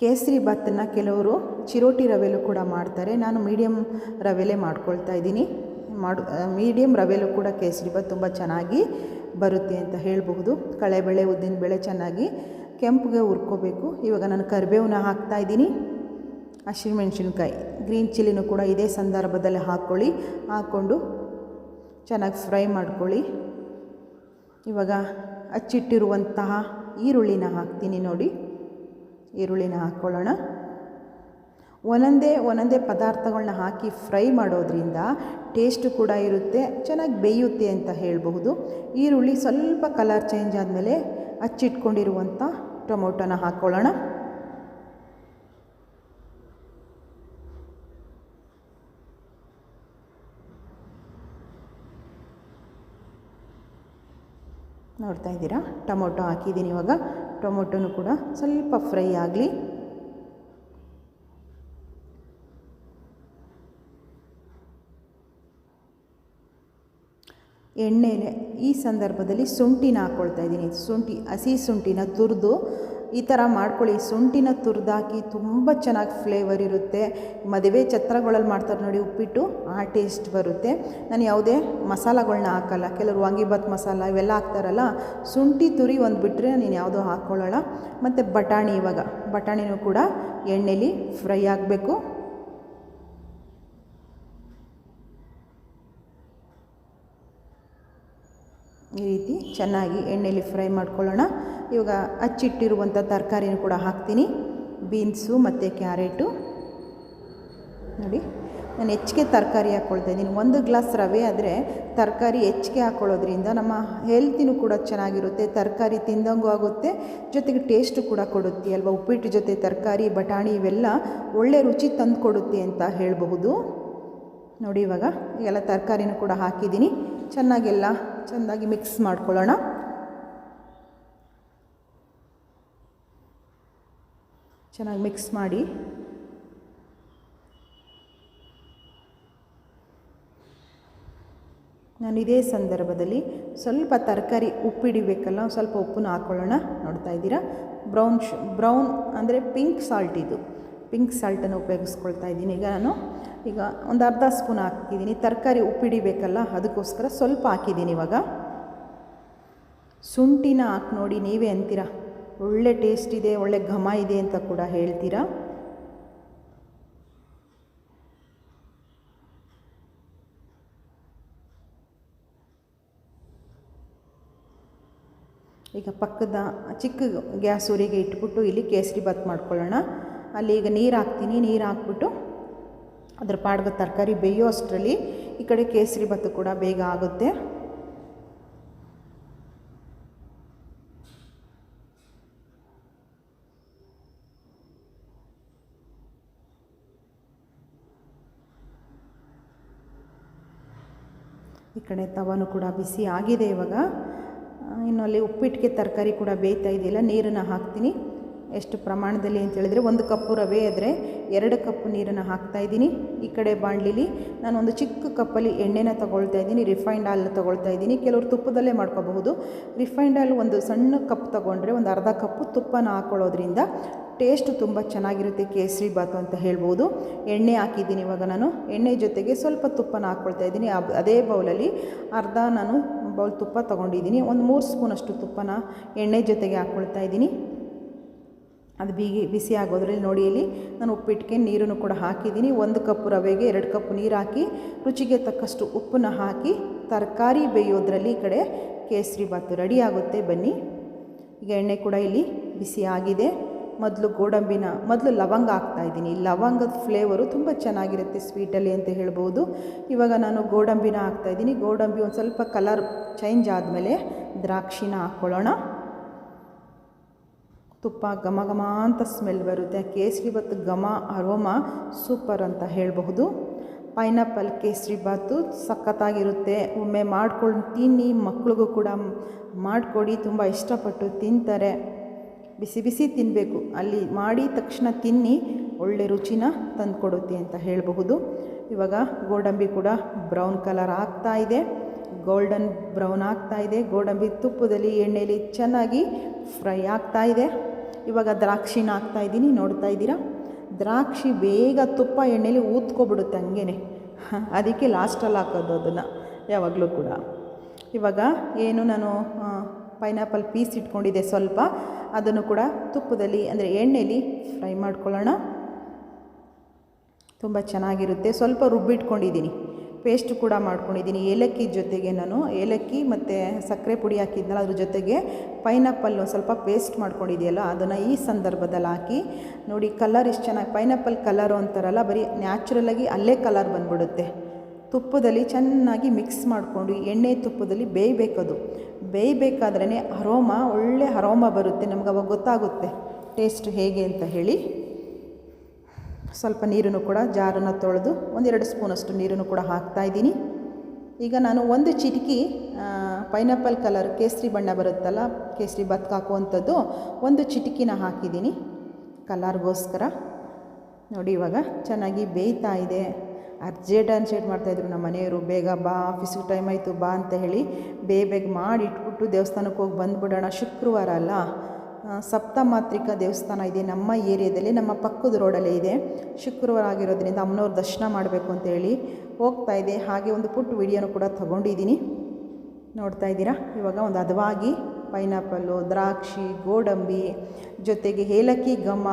ಕೇಸರಿ ಭಾತನ್ನು ಕೆಲವರು ಚಿರೋಟಿ ರವೆಲೂ ಕೂಡ ಮಾಡ್ತಾರೆ. ನಾನು ಮೀಡಿಯಮ್ ರವೆಲೇ ಮಾಡ್ಕೊಳ್ತಾ ಇದ್ದೀನಿ. ಮಾಡು ಮೀಡಿಯಂ ರವೆಲೂ ಕೂಡ ಕೇಸರಿ ಭಾತ್ ತುಂಬ ಚೆನ್ನಾಗಿ ಬರುತ್ತೆ ಅಂತ ಹೇಳಬಹುದು. ಕಳೆಬೇಳೆ ಉದ್ದಿನಬೇಳೆ ಚೆನ್ನಾಗಿ ಕೆಂಪುಗೆ ಹುರ್ಕೋಬೇಕು. ಇವಾಗ ನಾನು ಕರಿಬೇವನ್ನ ಹಾಕ್ತಾ ಇದ್ದೀನಿ. ಹಸಿಮೆಣ್ಸಿನ್ಕಾಯಿ ಗ್ರೀನ್ ಚಿಲ್ಲಿನೂ ಕೂಡ ಇದೇ ಸಂದರ್ಭದಲ್ಲಿ ಹಾಕ್ಕೊಳ್ಳಿ ಹಾಕ್ಕೊಂಡು ಚೆನ್ನಾಗಿ ಫ್ರೈ ಮಾಡ್ಕೊಳ್ಳಿ. ಇವಾಗ ಅಚ್ಚಿಟ್ಟಿರುವಂತಹ ಈರುಳ್ಳಿನ ಹಾಕ್ತೀನಿ ನೋಡಿ. ಈರುಳ್ಳಿನ ಹಾಕ್ಕೊಳ್ಳೋಣ ಒಂದೊಂದೇ ಒಂದೊಂದೇ ಪದಾರ್ಥಗಳನ್ನ ಹಾಕಿ ಫ್ರೈ ಮಾಡೋದ್ರಿಂದ ಟೇಸ್ಟು ಕೂಡ ಇರುತ್ತೆ, ಚೆನ್ನಾಗಿ ಬೇಯುತ್ತೆ ಅಂತ ಹೇಳಬಹುದು. ಈರುಳ್ಳಿ ಸ್ವಲ್ಪ ಕಲರ್ ಚೇಂಜ್ ಆದಮೇಲೆ ಹಚ್ಚಿಟ್ಕೊಂಡಿರುವಂಥ ಟೊಮೊಟೊನ ಹಾಕ್ಕೊಳ್ಳೋಣ ನೋಡ್ತಾ ಇದ್ದೀರಾ? ಟೊಮೊಟೊ ಹಾಕಿದ್ದೀನಿ ಇವಾಗ. ಟೊಮೊಟೊನು ಕೂಡ ಸ್ವಲ್ಪ ಫ್ರೈ ಆಗಲಿ. ಎಣ್ಣೆಲೆ ಈ ಸಂದರ್ಭದಲ್ಲಿ ಶುಂಠಿನ ಹಾಕ್ಕೊಳ್ತಾ ಇದ್ದೀನಿ. ಶುಂಠಿ ಹಸಿ ಶುಂಠಿನ ತುರಿದು ಈ ಥರ ಮಾಡ್ಕೊಳ್ಳಿ. ಶುಂಠಿನ ತುರಿದಾಕಿ ತುಂಬ ಚೆನ್ನಾಗಿ ಫ್ಲೇವರ್ ಇರುತ್ತೆ. ಮದುವೆ ಛತ್ರಗಳಲ್ಲಿ ಮಾಡ್ತಾರೆ ನೋಡಿ, ಉಪ್ಪಿಟ್ಟು, ಆ ಟೇಸ್ಟ್ ಬರುತ್ತೆ. ನಾನು ಯಾವುದೇ ಮಸಾಲಗಳನ್ನ ಹಾಕಲ್ಲ. ಕೆಲವರು ವಾಂಗಿಬಾತ್ ಮಸಾಲ ಇವೆಲ್ಲ ಹಾಕ್ತಾರಲ್ಲ ಶುಂಠಿ ತುರಿ ಒಂದು ಬಿಟ್ಟರೆ ನೀನು ಯಾವುದೋ ಹಾಕ್ಕೊಳ್ಳೋಲ್ಲ ಮತ್ತು ಬಟಾಣಿ ಇವಾಗ. ಬಟಾಣಿನೂ ಕೂಡ ಎಣ್ಣೆಲಿ ಫ್ರೈ ಆಗಬೇಕು. ಈ ರೀತಿ ಚೆನ್ನಾಗಿ ಎಣ್ಣೆಯಲ್ಲಿ ಫ್ರೈ ಮಾಡ್ಕೊಳ್ಳೋಣ. ಇವಾಗ ಹಚ್ಚಿಟ್ಟಿರುವಂಥ ತರಕಾರಿನೂ ಕೂಡ ಹಾಕ್ತೀನಿ. ಬೀನ್ಸು ಮತ್ತು ಕ್ಯಾರೆಟು. ನೋಡಿ, ನಾನು ಹೆಚ್ಚಿಗೆ ತರಕಾರಿ ಹಾಕ್ಕೊಳ್ತಾ ಇದ್ದೀನಿ. ಒಂದು ಗ್ಲಾಸ್ ರವೆ ಆದರೆ ತರಕಾರಿ ಹೆಚ್ಚಿಗೆ ಹಾಕ್ಕೊಳ್ಳೋದ್ರಿಂದ ನಮ್ಮ ಹೆಲ್ತಿನೂ ಕೂಡ ಚೆನ್ನಾಗಿರುತ್ತೆ, ತರಕಾರಿ ತಿಂದಂಗೂ ಆಗುತ್ತೆ, ಜೊತೆಗೆ ಟೇಸ್ಟು ಕೂಡ ಕೊಡುತ್ತೆ ಅಲ್ವಾ? ಉಪ್ಪಿಟ್ಟು ಜೊತೆ ತರಕಾರಿ, ಬಟಾಣಿ ಇವೆಲ್ಲ ಒಳ್ಳೆ ರುಚಿ ತಂದು ಕೊಡುತ್ತೆ ಅಂತ ಹೇಳಬಹುದು. ನೋಡಿ ಇವಾಗ ಎಲ್ಲ ತರಕಾರಿನೂ ಕೂಡ ಹಾಕಿದ್ದೀನಿ. ಚೆನ್ನಾಗೆಲ್ಲ ಚೆನ್ನಾಗಿ ಮಿಕ್ಸ್ ಮಾಡ್ಕೊಳ್ಳೋಣ. ಚೆನ್ನಾಗಿ ಮಿಕ್ಸ್ ಮಾಡಿ. ನಾನು ಇದೇ ಸಂದರ್ಭದಲ್ಲಿ ಸ್ವಲ್ಪ ತರಕಾರಿ ಉಪ್ಪಿಡಿಬೇಕಲ್ಲ, ಸ್ವಲ್ಪ ಉಪ್ಪನ್ನು ಹಾಕ್ಕೊಳ್ಳೋಣ ನೋಡ್ತಾ ಇದ್ದೀರಾ? ಬ್ರೌನ್ ಶು, ಬ್ರೌನ್ ಅಂದರೆ ಪಿಂಕ್ ಸಾಲ್ಟ್ ಇದು. ಪಿಂಕ್ ಸಾಲ್ಟನ್ನು ಉಪಯೋಗಿಸ್ಕೊಳ್ತಾ ಇದ್ದೀನಿ. ಈಗ ನಾನು ಈಗ ಒಂದು ಅರ್ಧ ಸ್ಪೂನ್ ಹಾಕಿದ್ದೀನಿ ತರಕಾರಿ ಉಪ್ಪಿಡಿಬೇಕಲ್ಲ ಅದಕ್ಕೋಸ್ಕರ ಸ್ವಲ್ಪ ಹಾಕಿದ್ದೀನಿ ಇವಾಗ. ಶುಂಠಿನ ಹಾಕಿ ನೋಡಿ, ನೀವೇ ಅಂತೀರಾ? ಒಳ್ಳೆ ಟೇಸ್ಟ್ ಇದೆ, ಒಳ್ಳೆ ಘಮ ಇದೆ ಅಂತ ಕೂಡ ಹೇಳ್ತೀರಾ? ಈಗ ಪಕ್ಕದ ಚಿಕ್ಕ ಗ್ಯಾಸ್ ಊರಿಗೆ ಇಟ್ಬಿಟ್ಟು ಇಲ್ಲಿ ಕೇಸರಿ ಬಾತ್ ಮಾಡ್ಕೊಳ್ಳೋಣ. ಅಲ್ಲಿ ಈಗ ನೀರು ಹಾಕ್ತೀನಿ, ನೀರು ಹಾಕ್ಬಿಟ್ಟು ಅದ್ರ ಪಾಡ್ಗೆ ತರಕಾರಿ ಬೇಯೋ ಅಷ್ಟರಲ್ಲಿ ಈ ಕಡೆ ಕೇಸರಿ ಭತ್ತ ಕೂಡ ಬೇಗ ಆಗುತ್ತೆ. ಈ ಕಡೆ ತವಾನು ಕೂಡ ಬಿಸಿ ಆಗಿದೆ ಇವಾಗ. ಇನ್ನು ಅಲ್ಲಿ ಉಪ್ಪಿಟ್ಟಿಗೆ ತರಕಾರಿ ಕೂಡ ಬೇಯ್ತಾ ಇದೆಯಲ್ಲ, ನೀರನ್ನು ಹಾಕ್ತೀನಿ. ಎಷ್ಟು ಪ್ರಮಾಣದಲ್ಲಿ ಅಂತ ಹೇಳಿದ್ರೆ ಒಂದು ಕಪ್ಪು ರವೆ ಆದರೆ ಎರಡು ಕಪ್ ನೀರನ್ನು ಹಾಕ್ತಾ ಇದ್ದೀನಿ. ಈ ಕಡೆ ಬಾಣಲಿಲಿ ನಾನು ಒಂದು ಚಿಕ್ಕ ಕಪ್ಪಲ್ಲಿ ಎಣ್ಣೆನ ತೊಗೊಳ್ತಾ ಇದ್ದೀನಿ ರಿಫೈನ್ಡ್ ಆಯಿಲ್ ತೊಗೊಳ್ತಾ ಇದ್ದೀನಿ. ಕೆಲವರು ತುಪ್ಪದಲ್ಲೇ ಮಾಡ್ಕೋಬಹುದು. ರಿಫೈನ್ಡ್ ಆಯಿಲ್ ಒಂದು ಸಣ್ಣ ಕಪ್ ತೊಗೊಂಡ್ರೆ ಒಂದು ಅರ್ಧ ಕಪ್ಪು ತುಪ್ಪನ ಹಾಕ್ಕೊಳ್ಳೋದ್ರಿಂದ ಟೇಸ್ಟ್ ತುಂಬ ಚೆನ್ನಾಗಿರುತ್ತೆ, ಕೇಸರಿ ಬಾತು ಅಂತ ಹೇಳ್ಬೋದು. ಎಣ್ಣೆ ಹಾಕಿದ್ದೀನಿ ಇವಾಗ ನಾನು. ಎಣ್ಣೆ ಜೊತೆಗೆ ಸ್ವಲ್ಪ ತುಪ್ಪನ ಹಾಕ್ಕೊಳ್ತಾ ಇದ್ದೀನಿ. ಅದೇ ಬೌಲಲ್ಲಿ ಅರ್ಧ ನಾನು ಬೌಲ್ ತುಪ್ಪ ತೊಗೊಂಡಿದ್ದೀನಿ. ಒಂದು ಮೂರು ಸ್ಪೂನಷ್ಟು ತುಪ್ಪನ ಎಣ್ಣೆ ಜೊತೆಗೆ ಹಾಕ್ಕೊಳ್ತಾ ಇದ್ದೀನಿ. ಅದು ಬೀಗಿ ಬಿಸಿ ಆಗೋದ್ರಲ್ಲಿ ನೋಡಿ ಇಲ್ಲಿ ನಾನು ಉಪ್ಪಿಟ್ಟಿಗೆ ನೀರನ್ನು ಕೂಡ ಹಾಕಿದ್ದೀನಿ. ಒಂದು ಕಪ್ ರವೆಗೆ ಎರಡು ಕಪ್ ನೀರು ಹಾಕಿ, ರುಚಿಗೆ ತಕ್ಕಷ್ಟು ಉಪ್ಪನ್ನ ಹಾಕಿ, ತರಕಾರಿ ಬೇಯೋದ್ರಲ್ಲಿ ಈ ಕಡೆ ಕೇಸರಿ ಭಾತು ರೆಡಿ ಆಗುತ್ತೆ. ಬನ್ನಿ. ಈಗ ಎಣ್ಣೆ ಕೂಡ ಇಲ್ಲಿ ಬಿಸಿ ಆಗಿದೆ. ಮೊದಲು ಗೋಡಂಬಿನ, ಮೊದಲು ಲವಂಗ ಹಾಕ್ತಾ ಇದ್ದೀನಿ. ಲವಂಗದ ಫ್ಲೇವರು ತುಂಬ ಚೆನ್ನಾಗಿರುತ್ತೆ ಸ್ವೀಟಲ್ಲಿ ಅಂತ ಹೇಳ್ಬೋದು. ಇವಾಗ ನಾನು ಗೋಡಂಬಿನ ಹಾಕ್ತಾ ಇದ್ದೀನಿ. ಗೋಡಂಬಿ ಒಂದು ಸ್ವಲ್ಪ ಕಲರ್ ಚೇಂಜ್ ಆದಮೇಲೆ ದ್ರಾಕ್ಷಿನ ಹಾಕ್ಕೊಳ್ಳೋಣ ತುಪ್ಪ ಘಮ ಘಮ ಅಂತ ಸ್ಮೆಲ್ ಬರುತ್ತೆ. ಕೇಸರಿ ಬಾತ್ ಘಮ, ಅರೋಮ ಸೂಪರ್ ಅಂತ ಹೇಳಬಹುದು. ಪೈನಾಪಲ್ ಕೇಸರಿ ಬಾತು ಸಖತ್ತಾಗಿರುತ್ತೆ. ಒಮ್ಮೆ ಮಾಡ್ಕೊಂಡು ತಿನ್ನಿ, ಮಕ್ಳಿಗೂ ಕೂಡ ಮಾಡಿಕೊಡಿ, ತುಂಬ ಇಷ್ಟಪಟ್ಟು ತಿಂತಾರೆ. ಬಿಸಿ ಬಿಸಿ ತಿನ್ನಬೇಕು ಅಲ್ಲಿ ಮಾಡಿ ತಕ್ಷಣ ತಿನ್ನಿ, ಒಳ್ಳೆ ರುಚಿನ ತಂದುಕೊಡುತ್ತೆ ಅಂತ ಹೇಳಬಹುದು. ಇವಾಗ ಗೋಡಂಬಿ ಕೂಡ ಬ್ರೌನ್ ಕಲರ್ ಆಗ್ತಾ ಇದೆ. ಗೋಲ್ಡನ್ ಬ್ರೌನ್ ಆಗ್ತಾ ಇದೆ. ಗೋಡಂಬಿ ತುಪ್ಪದಲ್ಲಿ ಎಣ್ಣೆಯಲ್ಲಿ ಚೆನ್ನಾಗಿ ಫ್ರೈ ಆಗ್ತಾ ಇದೆ. ಇವಾಗ ದ್ರಾಕ್ಷಿನ ಹಾಕ್ತಾ ಇದ್ದೀನಿ, ನೋಡ್ತಾ ಇದ್ದೀರಾ? ದ್ರಾಕ್ಷಿ ಬೇಗ ತುಪ್ಪ ಎಣ್ಣೆಲಿ ಊದ್ಕೊಬಿಡುತ್ತೆ ಹಂಗೇನೆ. ಅದಕ್ಕೆ ಲಾಸ್ಟಲ್ಲಿ ಹಾಕೋದು ಅದನ್ನು, ಯಾವಾಗಲೂ ಕೂಡ. ಇವಾಗ ಏನು ನಾನು ಪೈನಾಪಲ್ ಪೀಸ್ ಇಟ್ಕೊಂಡಿದ್ದೆ ಸ್ವಲ್ಪ. ಅದನ್ನು ಕೂಡ ತುಪ್ಪದಲ್ಲಿ, ಅಂದರೆ ಎಣ್ಣೆಲಿ ಫ್ರೈ ಮಾಡ್ಕೊಳ್ಳೋಣ. ತುಂಬ ಚೆನ್ನಾಗಿರುತ್ತೆ. ಸ್ವಲ್ಪ ರುಬ್ಬಿಟ್ಕೊಂಡಿದ್ದೀನಿ. ಪೇಸ್ಟ್ ಕೂಡ ಮಾಡ್ಕೊಂಡಿದ್ದೀನಿ. ಏಲಕ್ಕಿ ಜೊತೆಗೆ ನಾನು ಏಲಕ್ಕಿ ಮತ್ತು ಸಕ್ಕರೆ ಪುಡಿ ಹಾಕಿದ್ನಲ್ಲ, ಅದ್ರ ಜೊತೆಗೆ ಪೈನಾಪಲ್ ಸ್ವಲ್ಪ ಪೇಸ್ಟ್ ಮಾಡ್ಕೊಂಡಿದೆಯಲ್ಲ, ಅದನ್ನು ಈ ಸಂದರ್ಭದಲ್ಲಿ ಹಾಕಿ. ನೋಡಿ ಕಲರ್ ಇಷ್ಟು ಚೆನ್ನಾಗಿ ಪೈನಾಪಲ್ ಕಲರು ಅಂತಾರಲ್ಲ, ಬರೀ ನ್ಯಾಚುರಲಾಗಿ ಅಲ್ಲೇ ಕಲರ್ ಬಂದ್ಬಿಡುತ್ತೆ. ತುಪ್ಪದಲ್ಲಿ ಚೆನ್ನಾಗಿ ಮಿಕ್ಸ್ ಮಾಡಿಕೊಂಡು, ಎಣ್ಣೆ ತುಪ್ಪದಲ್ಲಿ ಬೇಯಬೇಕದು. ಬೇಯಬೇಕಾದ್ರೇ ಅರೋಮ ಒಳ್ಳೆ ಅರೋಮ ಬರುತ್ತೆ, ನಮ್ಗೆ ಅವಾಗ ಗೊತ್ತಾಗುತ್ತೆ. ಟೇಸ್ಟ್ ಹೇಗೆ ಅಂತ ಹೇಳಿ. ಸ್ವಲ್ಪ ನೀರನ್ನು ಕೂಡ ಜಾರನ್ನು ತೊಳೆದು ಒಂದೆರಡು ಸ್ಪೂನಷ್ಟು ನೀರನ್ನು ಕೂಡ ಹಾಕ್ತಾ ಇದ್ದೀನಿ. ಈಗ ನಾನು ಒಂದು ಚಿಟಿಕಿ ಪೈನಾಪಲ್ ಕಲರ್ ಕೇಸರಿ ಬಣ್ಣ ಬರುತ್ತಲ್ಲ, ಕೇಸರಿ ಬತ್ಕ ಹಾಕುವಂಥದ್ದು ಒಂದು ಚಿಟಿಕಿನ ಹಾಕಿದ್ದೀನಿ ಕಲರ್ಗೋಸ್ಕರ. ನೋಡಿ ಇವಾಗ ಚೆನ್ನಾಗಿ ಬೇಯ್ತಾ ಇದೆ. ಅರ್ಜೆಂಟ್ ಅರ್ಜೆಂಟ್ ಮಾಡ್ತಾಯಿದ್ರು ನಮ್ಮ ಮನೆಯವರು, ಬೇಗ ಬಾ, ಆಫೀಸಿಗೆ ಟೈಮ್ ಆಯಿತು, ಬಾ ಅಂತ ಹೇಳಿ ಬೇಗ ಬೇಗ ಮಾಡಿ ಇಟ್ಬಿಟ್ಟು ದೇವಸ್ಥಾನಕ್ಕೆ ಹೋಗಿ ಬಂದುಬಿಡೋಣ. ಶುಕ್ರವಾರ ಅಲ್ಲ ಸಪ್ತಮಾತ್ರಿಕಾ ದೇವಸ್ಥಾನ ಇದೆ. ನಮ್ಮ ಏರಿಯಾದಲ್ಲಿ, ನಮ್ಮ ಪಕ್ಕದ ರೋಡಲ್ಲೇ ಇದೆ. ಶುಕ್ರವಾರ ಆಗಿರೋದ್ರಿಂದ ಅಮ್ಮನವ್ರ ದರ್ಶನ ಮಾಡಬೇಕು ಅಂತ ಹೇಳಿ ಹೋಗ್ತಾ ಇದೆ. ಹಾಗೆ ಒಂದು ಪುಟ್ಟ ವಿಡಿಯೋನು ಕೂಡ ತೊಗೊಂಡಿದ್ದೀನಿ. ನೋಡ್ತಾ ಇದ್ದೀರಾ? ಇವಾಗ ಒಂದು ಹದವಾಗಿ ಪೈನಾಪಲ್ಲು ದ್ರಾಕ್ಷಿ, ಗೋಡಂಬಿ, ಜೊತೆಗೆ ಏಲಕ್ಕಿ ಘಮ,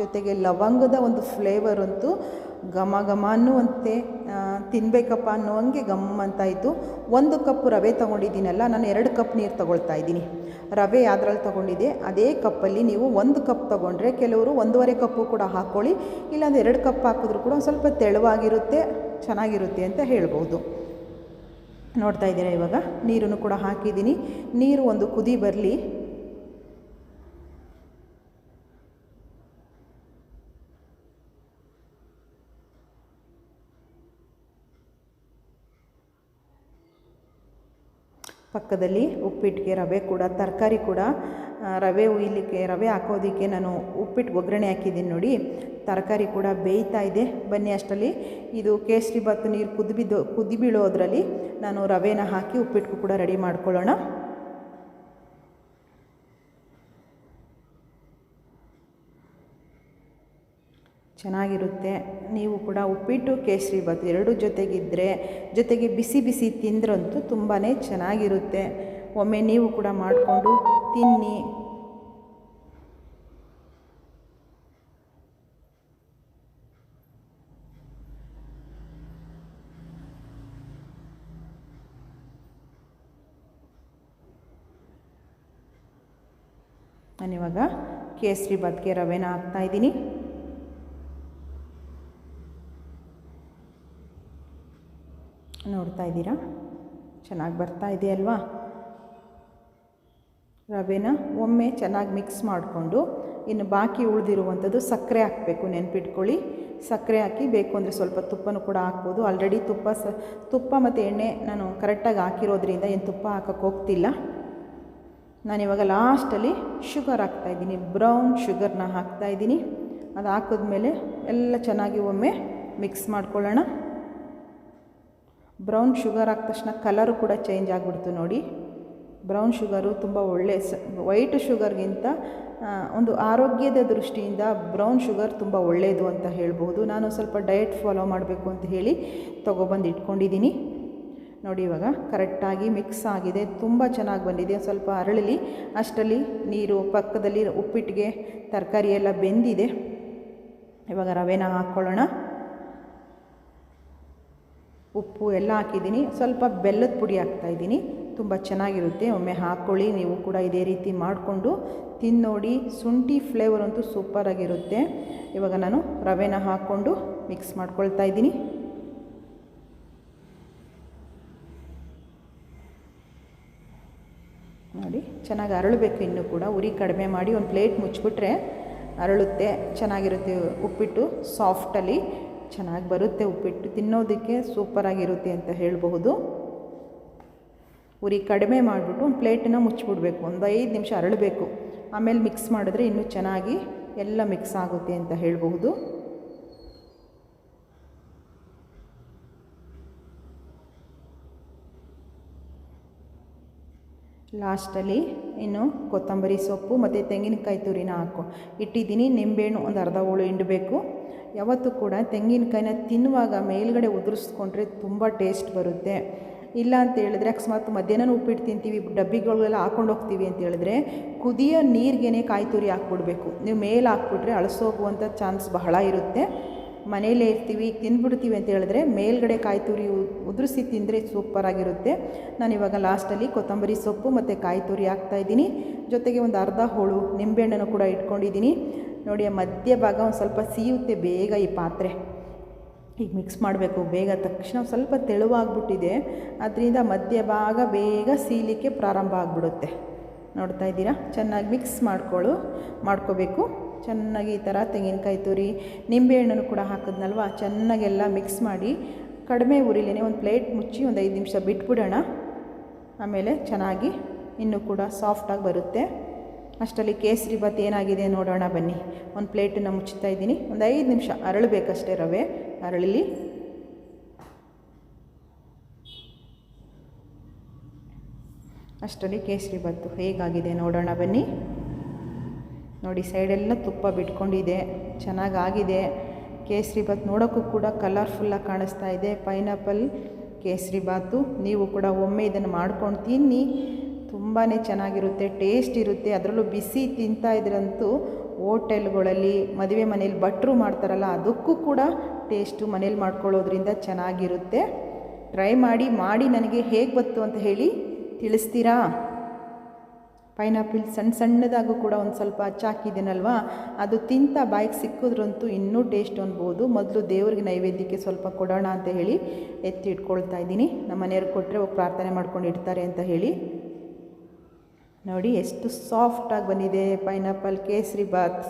ಜೊತೆಗೆ ಲವಂಗದ ಒಂದು ಫ್ಲೇವರ್ ಅಂತೂ ಘಮ ಘಮ ಅನ್ನುವಂತೆ ತಿನ್ನಬೇಕಪ್ಪ ಅನ್ನೋ ಹಂಗೆ ಘಮ್ ಅಂತಾಯಿತು ಒಂದು ಕಪ್ ರವೆ ತೊಗೊಂಡಿದ್ದೀನಲ್ಲ, ನಾನು ಎರಡು ಕಪ್ ನೀರು ತೊಗೊಳ್ತಾ ಇದ್ದೀನಿ. ರವೆ ಯಾವ್ದ್ರಲ್ಲಿ ತೊಗೊಂಡಿದೆ ಅದೇ ಕಪ್ಪಲ್ಲಿ ನೀವು ಒಂದು ಕಪ್ ತೊಗೊಂಡ್ರೆ ಕೆಲವರು ಒಂದೂವರೆ ಕಪ್ಪು ಕೂಡ ಹಾಕ್ಕೊಳ್ಳಿ ಇಲ್ಲಾಂದ್ರೆ ಎರಡು ಕಪ್ ಹಾಕಿದ್ರೂ ಕೂಡ ಸ್ವಲ್ಪ ತೆಳುವಾಗಿರುತ್ತೆ, ಚೆನ್ನಾಗಿರುತ್ತೆ ಅಂತ ಹೇಳ್ಬೋದು. ನೋಡ್ತಾ ಇದ್ದೀರಾ ಇವಾಗ? ನೀರನ್ನು ಕೂಡ ಹಾಕಿದ್ದೀನಿ. ನೀರು ಒಂದು ಕುದಿ ಬರಲಿ. ಪಕ್ಕದಲ್ಲಿ ಉಪ್ಪಿಟ್ಟಿಗೆ ರವೆ ಕೂಡ, ತರಕಾರಿ ಕೂಡ ರವೆ ಉಯ್ಲಿಕ್ಕೆ ರವೆ ಹಾಕೋದಕ್ಕೆ ನಾನು ಉಪ್ಪಿಟ್ಟು ಒಗ್ಗರಣೆ ಹಾಕಿದ್ದೀನಿ ನೋಡಿ. ತರಕಾರಿ ಕೂಡ ಬೇಯ್ತಾ ಇದೆ. ಬನ್ನಿ ಅಷ್ಟರಲ್ಲಿ. ಇದು ಕೇಸರಿ ಬಾತ್ ನೀರು ಕುದಿ ಬಿದ್ದು ಕುದಿ ಬೀಳೋದ್ರಲ್ಲಿ ನಾನು ರವೆನ ಹಾಕಿ ಉಪ್ಪಿಟ್ಟು ಕೂಡ ರೆಡಿ ಮಾಡ್ಕೊಳ್ಳೋಣ. ಚೆನ್ನಾಗಿರುತ್ತೆ. ನೀವು ಕೂಡ ಉಪ್ಪಿಟ್ಟು, ಕೇಸರಿ ಬಾತ್ ಎರಡೂ ಜೊತೆಗಿದ್ದರೆ ಜೊತೆಗೆ ಬಿಸಿ ಬಿಸಿ ತಿಂದ್ರಂತೂ ತುಂಬಾ ಚೆನ್ನಾಗಿರುತ್ತೆ. ಒಮ್ಮೆ ನೀವು ಕೂಡ ಮಾಡಿಕೊಂಡು ತಿನ್ನಿ. ನಾನಿವಾಗ ಕೇಸರಿ ಬಾತ್ಗೆ ರವೆನ ಹಾಕ್ತಾಯಿದ್ದೀನಿ ನೋಡ್ತಾ ಇದ್ದೀರಾ? ಚೆನ್ನಾಗಿ ಬರ್ತಾ ಇದೆ ಅಲ್ವಾ ರವೆನ ಒಮ್ಮೆ ಚೆನ್ನಾಗಿ ಮಿಕ್ಸ್ ಮಾಡಿಕೊಂಡು, ಇನ್ನು ಬಾಕಿ ಉಳಿದಿರುವಂಥದ್ದು ಸಕ್ಕರೆ ಹಾಕಬೇಕು, ನೆನ್ಪಿಟ್ಕೊಳ್ಳಿ. ಸಕ್ಕರೆ ಹಾಕಿ ಬೇಕು ಅಂದರೆ ಸ್ವಲ್ಪ ತುಪ್ಪನೂ ಕೂಡ ಹಾಕ್ಬೋದು. ಆಲ್ರೆಡಿ ತುಪ್ಪ ಸ, ತುಪ್ಪ ಮತ್ತು ಎಣ್ಣೆ ನಾನು ಕರೆಕ್ಟಾಗಿ ಹಾಕಿರೋದ್ರಿಂದ ಏನು ತುಪ್ಪ ಹಾಕೋಕ್ಕೆ ಹೋಗ್ತಿಲ್ಲ. ನಾನಿವಾಗ ಲಾಸ್ಟಲ್ಲಿ ಶುಗರ್ ಹಾಕ್ತಾಯಿದ್ದೀನಿ ಬ್ರೌನ್ ಶುಗರ್ನ ಹಾಕ್ತಾಯಿದ್ದೀನಿ ಅದು ಹಾಕಿದ್ಮೇಲೆ ಎಲ್ಲ ಚೆನ್ನಾಗಿ ಒಮ್ಮೆ ಮಿಕ್ಸ್ ಮಾಡ್ಕೊಳ್ಳೋಣ. ಬ್ರೌನ್ ಶುಗರ್ ಹಾಕಿದ ತಕ್ಷಣ ಕಲರು ಕೂಡ ಚೇಂಜ್ ಆಗಿಬಿಡ್ತು ನೋಡಿ. ಬ್ರೌನ್ ಶುಗರು ತುಂಬ ಒಳ್ಳೆ ಸ ವೈಟ್ ಶುಗರ್ಗಿಂತ ಒಂದು ಆರೋಗ್ಯದ ದೃಷ್ಟಿಯಿಂದ ಬ್ರೌನ್ ಶುಗರ್ ತುಂಬ ಒಳ್ಳೆಯದು ಅಂತ ಹೇಳ್ಬೋದು. ನಾನು ಸ್ವಲ್ಪ ಡಯಟ್ ಫಾಲೋ ಮಾಡಬೇಕು ಅಂತ ಹೇಳಿ ತೊಗೊಬಂದು ಇಟ್ಕೊಂಡಿದ್ದೀನಿ. ನೋಡಿ ಇವಾಗ ಕರೆಕ್ಟಾಗಿ ಮಿಕ್ಸ್ ಆಗಿದೆ, ತುಂಬ ಚೆನ್ನಾಗಿ ಬಂದಿದೆ. ಸ್ವಲ್ಪ ಅರಳಲಿ ಅಷ್ಟರಲ್ಲಿ ನೀರು, ಪಕ್ಕದಲ್ಲಿ ಉಪ್ಪಿಟ್ಟಿಗೆ, ತರಕಾರಿ ಎಲ್ಲ ಬೆಂದಿದೆ. ಇವಾಗ ರವೆನ ಹಾಕ್ಕೊಳ್ಳೋಣ ಉಪ್ಪು ಎಲ್ಲ ಹಾಕಿದ್ದೀನಿ. ಸ್ವಲ್ಪ ಬೆಲ್ಲದ ಪುಡಿ ಹಾಕ್ತಾಯಿದ್ದೀನಿ ತುಂಬ ಚೆನ್ನಾಗಿರುತ್ತೆ. ಒಮ್ಮೆ ಹಾಕ್ಕೊಳ್ಳಿ ನೀವು ಕೂಡ ಇದೇ ರೀತಿ ಮಾಡಿಕೊಂಡು ತಿನ್ನೋಡಿ. ಶುಂಠಿ ಫ್ಲೇವರ್ ಅಂತೂ ಸೂಪರಾಗಿರುತ್ತೆ ಇವಾಗ ನಾನು ರವೆನ ಹಾಕ್ಕೊಂಡು ಮಿಕ್ಸ್ ಮಾಡ್ಕೊಳ್ತಾ ಇದ್ದೀನಿ. ನೋಡಿ, ಚೆನ್ನಾಗಿ ಅರಳಬೇಕು ಇನ್ನೂ ಕೂಡ. ಉರಿ ಕಡಿಮೆ ಮಾಡಿ ಒಂದು ಪ್ಲೇಟ್ ಮುಚ್ಚಿಬಿಟ್ರೆ ಅರಳುತ್ತೆ. ಚೆನ್ನಾಗಿರುತ್ತೆ ಉಪ್ಪಿಟ್ಟು ಸಾಫ್ಟಲ್ಲಿ ಚೆನ್ನಾಗಿ ಬರುತ್ತೆ ಉಪ್ಪಿಟ್ಟು. ತಿನ್ನೋದಕ್ಕೆ ಸೂಪರಾಗಿರುತ್ತೆ ಅಂತ ಹೇಳಬಹುದು. ಉರಿ ಕಡಿಮೆ ಮಾಡಿಬಿಟ್ಟು ಒಂದು ಪ್ಲೇಟನ್ನ ಮುಚ್ಚಿಬಿಡ್ಬೇಕು. ಒಂದು ಐದು ನಿಮಿಷ ಅರಳಬೇಕು. ಆಮೇಲೆ ಮಿಕ್ಸ್ ಮಾಡಿದ್ರೆ ಇನ್ನೂ ಚೆನ್ನಾಗಿ ಎಲ್ಲ ಮಿಕ್ಸ್ ಆಗುತ್ತೆ ಅಂತ ಹೇಳಬಹುದು. ಲಾಸ್ಟಲ್ಲಿ ಇನ್ನು ಕೊತ್ತಂಬರಿ ಸೊಪ್ಪು ಮತ್ತು ತೆಂಗಿನಕಾಯಿ ತುರಿನ ಹಾಕು. ಇಟ್ಟಿದ್ದೀನಿ, ನಿಂಬೆಹಣ್ಣು ಒಂದು ಅರ್ಧ ಹೋಳು ಹಿಂಡಬೇಕು. ಯಾವತ್ತೂ ಕೂಡ ತೆಂಗಿನಕಾಯಿನ ತಿನ್ನುವಾಗ ಮೇಲ್ಗಡೆ ಉದುರಿಸ್ಕೊಂಡ್ರೆ ತುಂಬ ಟೇಸ್ಟ್ ಬರುತ್ತೆ. ಇಲ್ಲ ಅಂತ ಹೇಳಿದ್ರೆ ಅಕಸ್ಮಾತ್ ಮಧ್ಯಾಹ್ನ ಉಪ್ಪಿಟ್ಟು ತಿಂತೀವಿ ಡಬ್ಬಿಗಳೆಲ್ಲ ಹಾಕೊಂಡು ಹೋಗ್ತೀವಿ ಅಂತ ಹೇಳಿದ್ರೆ ಕುದಿಯೋ ನೀರಿಗೇನೆ ಕಾಯಿ ತುರಿ ಹಾಕ್ಬಿಡ್ಬೇಕು. ನೀವು ಮೇಲೆ ಹಾಕ್ಬಿಟ್ರೆ ಅಳಸೋಗುವಂಥ ಚಾನ್ಸ್ ಬಹಳ ಇರುತ್ತೆ. ಮನೆಯಲ್ಲೇ ಇರ್ತೀವಿ ತಿಂದ್ಬಿಡ್ತೀವಿ ಅಂತ ಹೇಳಿದ್ರೆ ಮೇಲ್ಗಡೆ ಕಾಯಿ ತುರಿ ಉದುರಿಸಿ ತಿಂದರೆ ಸೂಪರಾಗಿರುತ್ತೆ ನಾನಿವಾಗ ಲಾಸ್ಟಲ್ಲಿ ಕೊತ್ತಂಬರಿ ಸೊಪ್ಪು ಮತ್ತು ಕಾಯಿ ತುರಿ ಹಾಕ್ತಾಯಿದ್ದೀನಿ ಜೊತೆಗೆ ಒಂದು ಅರ್ಧ ಹೋಳು ನಿಂಬೆಹಣ್ಣನ್ನು ಕೂಡ ಇಟ್ಕೊಂಡಿದ್ದೀನಿ. ನೋಡಿ, ಆ ಮಧ್ಯ ಭಾಗ ಒಂದು ಸ್ವಲ್ಪ ಸೀಯುತ್ತೆ ಬೇಗ ಈ ಪಾತ್ರೆ. ಈಗ ಮಿಕ್ಸ್ ಮಾಡಬೇಕು, ಬೇಗ. ತಕ್ಷಣ ಸ್ವಲ್ಪ ತೆಳುವಾಗ್ಬಿಟ್ಟಿದೆ. ಅದರಿಂದ ಮಧ್ಯ ಭಾಗ ಬೇಗ ಸೀಲಿಕ್ಕೆ ಪ್ರಾರಂಭ ಆಗಿಬಿಡುತ್ತೆ. ನೋಡ್ತಾ ಇದ್ದೀರಾ? ಚೆನ್ನಾಗಿ ಮಿಕ್ಸ್ ಮಾಡ್ಕೊಳ್ಳು ಮಾಡ್ಕೋಬೇಕು. ಚೆನ್ನಾಗಿ ಈ ಥರ ತೆಂಗಿನಕಾಯಿ ತುರಿ ನಿಂಬೆಹಣ್ಣನ್ನು ಕೂಡ ಹಾಕಿದ್ನಲ್ವ? ಚೆನ್ನಾಗೆಲ್ಲ ಮಿಕ್ಸ್ ಮಾಡಿ, ಕಡಿಮೆ ಉರಿಲೇನೆ ಒಂದು ಪ್ಲೇಟ್ ಮುಚ್ಚಿ ಒಂದು ಐದು ನಿಮಿಷ ಬಿಟ್ಬಿಡೋಣ. ಆಮೇಲೆ ಚೆನ್ನಾಗಿ ಇನ್ನೂ ಕೂಡ ಸಾಫ್ಟಾಗಿ ಬರುತ್ತೆ. ಅಷ್ಟರಲ್ಲಿ ಕೇಸರಿ ಭಾತ್ ಏನಾಗಿದೆ ನೋಡೋಣ ಬನ್ನಿ. ಒಂದು ಪ್ಲೇಟನ್ನು ಮುಚ್ಚುತ್ತಾ ಇದ್ದೀನಿ. ಒಂದು ಐದು ನಿಮಿಷ. ಅರಳಬೇಕಷ್ಟೇ ರವೆ. ಅರಳಲಿ ಅಷ್ಟರಲ್ಲಿ ಕೇಸರಿ ಭಾತು ಹೇಗಾಗಿದೆ ನೋಡೋಣ ಬನ್ನಿ. ನೋಡಿ, ಸೈಡೆಲ್ಲ ತುಪ್ಪ ಬಿಟ್ಕೊಂಡಿದೆ. ಚೆನ್ನಾಗಾಗಿದೆ. ಕೇಸರಿ ಭಾತ್ ನೋಡೋಕ್ಕೂ ಕೂಡ ಕಲರ್ಫುಲ್ಲಾಗಿ ಕಾಣಿಸ್ತಾ ಇದೆ. ಪೈನಾಪಲ್ ಕೇಸರಿ ಭಾತು ನೀವು ಕೂಡ ಒಮ್ಮೆ ಇದನ್ನು ಮಾಡ್ಕೊಂಡು ತಿನ್ನಿ. ತುಂಬಾ ಚೆನ್ನಾಗಿರುತ್ತೆ ಟೇಸ್ಟ್ ಇರುತ್ತೆ. ಅದರಲ್ಲೂ ಬಿಸಿ ತಿಂತಾ ಇದ್ರಂತೂ ಹೋಟೆಲ್ಗಳಲ್ಲಿ ಮದುವೆ ಮನೇಲಿ ಭಟ್ರು ಮಾಡ್ತಾರಲ್ಲ, ಅದಕ್ಕೂ ಕೂಡ ಟೇಸ್ಟು ಮನೇಲಿ ಮಾಡ್ಕೊಳ್ಳೋದ್ರಿಂದ ಚೆನ್ನಾಗಿರುತ್ತೆ. ಟ್ರೈ ಮಾಡಿ ಮಾಡಿ ನನಗೆ ಹೇಗೆ ಬಂತು ಅಂತ ಹೇಳಿ ತಿಳಿಸ್ತೀರಾ? ಪೈನಾಪಲ್ ಸಣ್ಣ ಸಣ್ಣದಾಗೂ ಕೂಡ ಒಂದು ಸ್ವಲ್ಪ ಹಚ್ಚಾಕಿದ್ದೀನಲ್ವಾ ಅದು ತಿಂತ ಬಾಯಿಗೆ ಸಿಕ್ಕಿದ್ರಂತೂ ಇನ್ನೂ ಟೇಸ್ಟ್ ಅನ್ಬೋದು. ಮೊದಲು ದೇವ್ರಿಗೆ ನೈವೇದ್ಯಕ್ಕೆ ಸ್ವಲ್ಪ ಕೊಡೋಣ ಅಂತ ಹೇಳಿ ಎತ್ತಿ ಇಟ್ಕೊಳ್ತಾ ಇದ್ದೀನಿ. ನಮ್ಮ ಮನೆಯವ್ರಿಗೆ ಕೊಟ್ಟರೆ ಹೋಗಿ ಪ್ರಾರ್ಥನೆ ಮಾಡ್ಕೊಂಡು ಇಡ್ತಾರೆ ಅಂತ ಹೇಳಿ. ನೋಡಿ ಎಷ್ಟು ಸಾಫ್ಟಾಗಿ ಬಂದಿದೆ ಪೈನಾಪಲ್ ಕೇಸರಿ ಬಾತ್.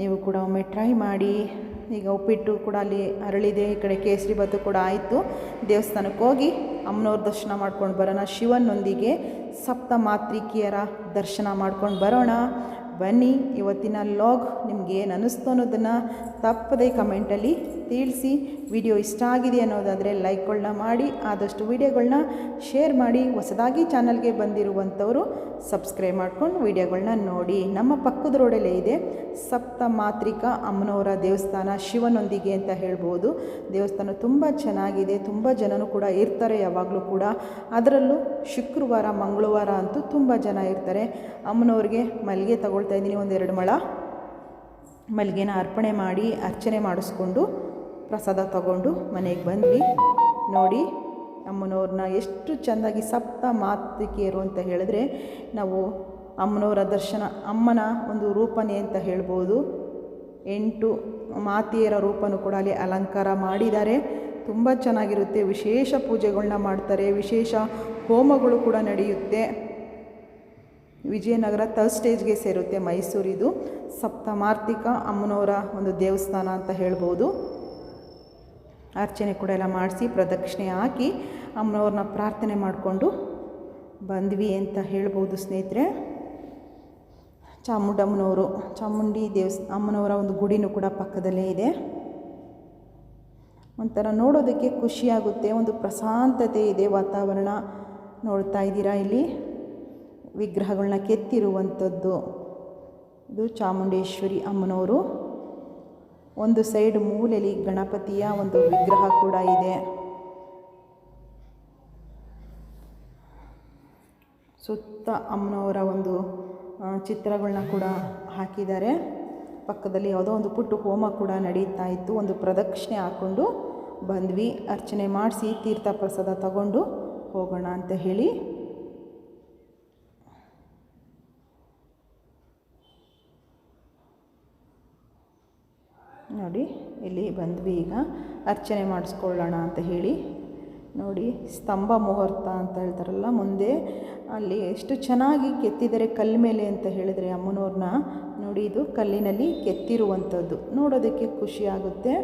ನೀವು ಕೂಡ ಒಮ್ಮೆ ಟ್ರೈ ಮಾಡಿ. ಈಗ ಉಪ್ಪಿಟ್ಟು ಕೂಡ ಅಲ್ಲಿ ಅರಳಿದೆ, ಈ ಕಡೆ ಕೇಸರಿ ಬಾತು ಕೂಡ ಆಯಿತು. ದೇವಸ್ಥಾನಕ್ಕೆ ಹೋಗಿ ಅಮ್ಮನವ್ರ ದರ್ಶನ ಮಾಡ್ಕೊಂಡು ಬರೋಣ. ಶಿವನೊಂದಿಗೆ ಸಪ್ತ ಮಾತೃಕಿಯರ ದರ್ಶನ ಮಾಡ್ಕೊಂಡು ಬರೋಣ. ಬನ್ನಿ, ಇವತ್ತಿನ ಲಾಗ್ ನಿಮ್ಗೆ ಏನು ಅನ್ನಿಸ್ತು ಅನ್ನೋದನ್ನು ತಪ್ಪದೇ ಕಮೆಂಟಲ್ಲಿ ತಿಳಿಸಿ ವಿಡಿಯೋ ಇಷ್ಟ ಆಗಿದೆ ಅನ್ನೋದಾದರೆ ಲೈಕ್ಗಳನ್ನ ಮಾಡಿ, ಆದಷ್ಟು ವಿಡಿಯೋಗಳನ್ನ ಶೇರ್ ಮಾಡಿ, ಹೊಸದಾಗಿ ಚಾನಲ್ಗೆ ಬಂದಿರುವಂಥವರು ಸಬ್ಸ್ಕ್ರೈಬ್ ಮಾಡ್ಕೊಂಡು ವಿಡಿಯೋಗಳನ್ನ ನೋಡಿ. ನಮ್ಮ ಪಕ್ಕದ ರೋಡಲ್ಲೇ ಇದೆ ಸಪ್ತ ಮಾತ್ರಿಕಾ ಅಮ್ಮನವರ ದೇವಸ್ಥಾನ ಶಿವನೊಂದಿಗೆ ಅಂತ ಹೇಳ್ಬೋದು. ದೇವಸ್ಥಾನ ತುಂಬ ಚೆನ್ನಾಗಿದೆ, ತುಂಬ ಜನನು ಕೂಡ ಇರ್ತಾರೆ ಯಾವಾಗಲೂ ಕೂಡ. ಅದರಲ್ಲೂ ಶುಕ್ರವಾರ, ಮಂಗಳವಾರ ಅಂತೂ ತುಂಬ ಜನ ಇರ್ತಾರೆ. ಅಮ್ಮನವ್ರಿಗೆ ಮಲ್ಲಿಗೆ ತಗೊಳ್ತಾ ಇದ್ದೀನಿ ಒಂದೆರಡು ಮಳ. ಮಲ್ಲಿಗೆನ ಅರ್ಪಣೆ ಮಾಡಿ, ಅರ್ಚನೆ ಮಾಡಿಸ್ಕೊಂಡು ಪ್ರಸಾದ ತಗೊಂಡು ಮನೆಗೆ ಬಂದ್ವಿ. ನೋಡಿ, ಅಮ್ಮನವ್ರನ್ನ ಎಷ್ಟು ಚೆಂದಾಗಿ ಸಪ್ತ ಮಾತಿಕೆಯರು ಅಂತ ಹೇಳಿದ್ರೆ, ನಾವು ಅಮ್ಮನವರ ದರ್ಶನ, ಅಮ್ಮನ ಒಂದು ರೂಪನೇ ಅಂತ ಹೇಳ್ಬೋದು. ಎಂಟು ಮಾತಿಯರ ರೂಪನೂ ಕೂಡ ಅಲ್ಲಿ ಅಲಂಕಾರ ಮಾಡಿದ್ದಾರೆ. ತುಂಬ ಚೆನ್ನಾಗಿರುತ್ತೆ. ವಿಶೇಷ ಪೂಜೆಗಳನ್ನ ಮಾಡ್ತಾರೆ. ವಿಶೇಷ ಹೋಮಗಳು ಕೂಡ ನಡೆಯುತ್ತೆ. ವಿಜಯನಗರ ಥರ್ಡ್ ಸ್ಟೇಜ್ಗೆ ಸೇರುತ್ತೆ ಮೈಸೂರಿದು ಸಪ್ತಮಾರ್ತಿಕ ಅಮ್ಮನವರ ಒಂದು ದೇವಸ್ಥಾನ ಅಂತ ಹೇಳ್ಬೋದು. ಅರ್ಚನೆ ಕೂಡ ಎಲ್ಲ ಮಾಡಿಸಿ ಪ್ರದಕ್ಷಿಣೆ ಹಾಕಿ ಅಮ್ಮನವ್ರನ್ನ ಪ್ರಾರ್ಥನೆ ಮಾಡಿಕೊಂಡು ಬಂದ್ವಿ ಅಂತ ಹೇಳ್ಬೋದು ಸ್ನೇಹಿತರೆ. ಚಾಮುಂಡಮ್ಮನವರು, ಚಾಮುಂಡಿ ದೇವಸ್, ಅಮ್ಮನವರ ಒಂದು ಗುಡಿನೂ ಕೂಡ ಪಕ್ಕದಲ್ಲೇ ಇದೆ. ಒಂಥರ ನೋಡೋದಕ್ಕೆ ಖುಷಿಯಾಗುತ್ತೆ ಒಂದು ಪ್ರಶಾಂತತೆ ಇದೆ ವಾತಾವರಣ ನೋಡ್ತಾ ಇದ್ದೀರಾ ಇಲ್ಲಿ? ವಿಗ್ರಹಗಳನ್ನ ಕೆತ್ತಿರುವಂಥದ್ದು ಇದು ಚಾಮುಂಡೇಶ್ವರಿ ಅಮ್ಮನವರು. ಒಂದು ಸೈಡ್ ಮೂಲೆಯಲ್ಲಿ ಗಣಪತಿಯ ಒಂದು ವಿಗ್ರಹ ಕೂಡ ಇದೆ. ಸುತ್ತ ಅಮ್ಮನವರ ಒಂದು ಚಿತ್ರಗಳನ್ನ ಕೂಡ ಹಾಕಿದ್ದಾರೆ. ಪಕ್ಕದಲ್ಲಿ ಯಾವುದೋ ಒಂದು ಪುಟ್ಟು ಹೋಮ ಕೂಡ ನಡೀತಾ ಇತ್ತು. ಒಂದು ಪ್ರದಕ್ಷಿಣೆ ಹಾಕ್ಕೊಂಡು ಬಂದ್ವಿ. ಅರ್ಚನೆ ಮಾಡಿಸಿ ತೀರ್ಥ ಪ್ರಸಾದ ತಗೊಂಡು ಹೋಗೋಣ ಅಂತ ಹೇಳಿ ನೋಡಿ, ಇಲ್ಲಿ ಬಂದ್ವಿ ಈಗ. ಅರ್ಚನೆ ಮಾಡಿಸ್ಕೊಳ್ಳೋಣ ಅಂತ ಹೇಳಿ. ನೋಡಿ, ಸ್ತಂಭ ಮುಹೂರ್ತ ಅಂತ ಹೇಳ್ತಾರಲ್ಲ, ಮುಂದೆ ಅಲ್ಲಿ ಎಷ್ಟು ಚೆನ್ನಾಗಿ ಕೆತ್ತಿದ್ದಾರೆ ಕಲ್ಲು ಮೇಲೆ ಅಂತ ಹೇಳಿದರೆ ಅಮ್ಮನವ್ರನ್ನ. ನೋಡಿ, ಇದು ಕಲ್ಲಿನಲ್ಲಿ ಕೆತ್ತಿರುವಂಥದ್ದು. ನೋಡೋದಕ್ಕೆ ಖುಷಿಯಾಗುತ್ತೆ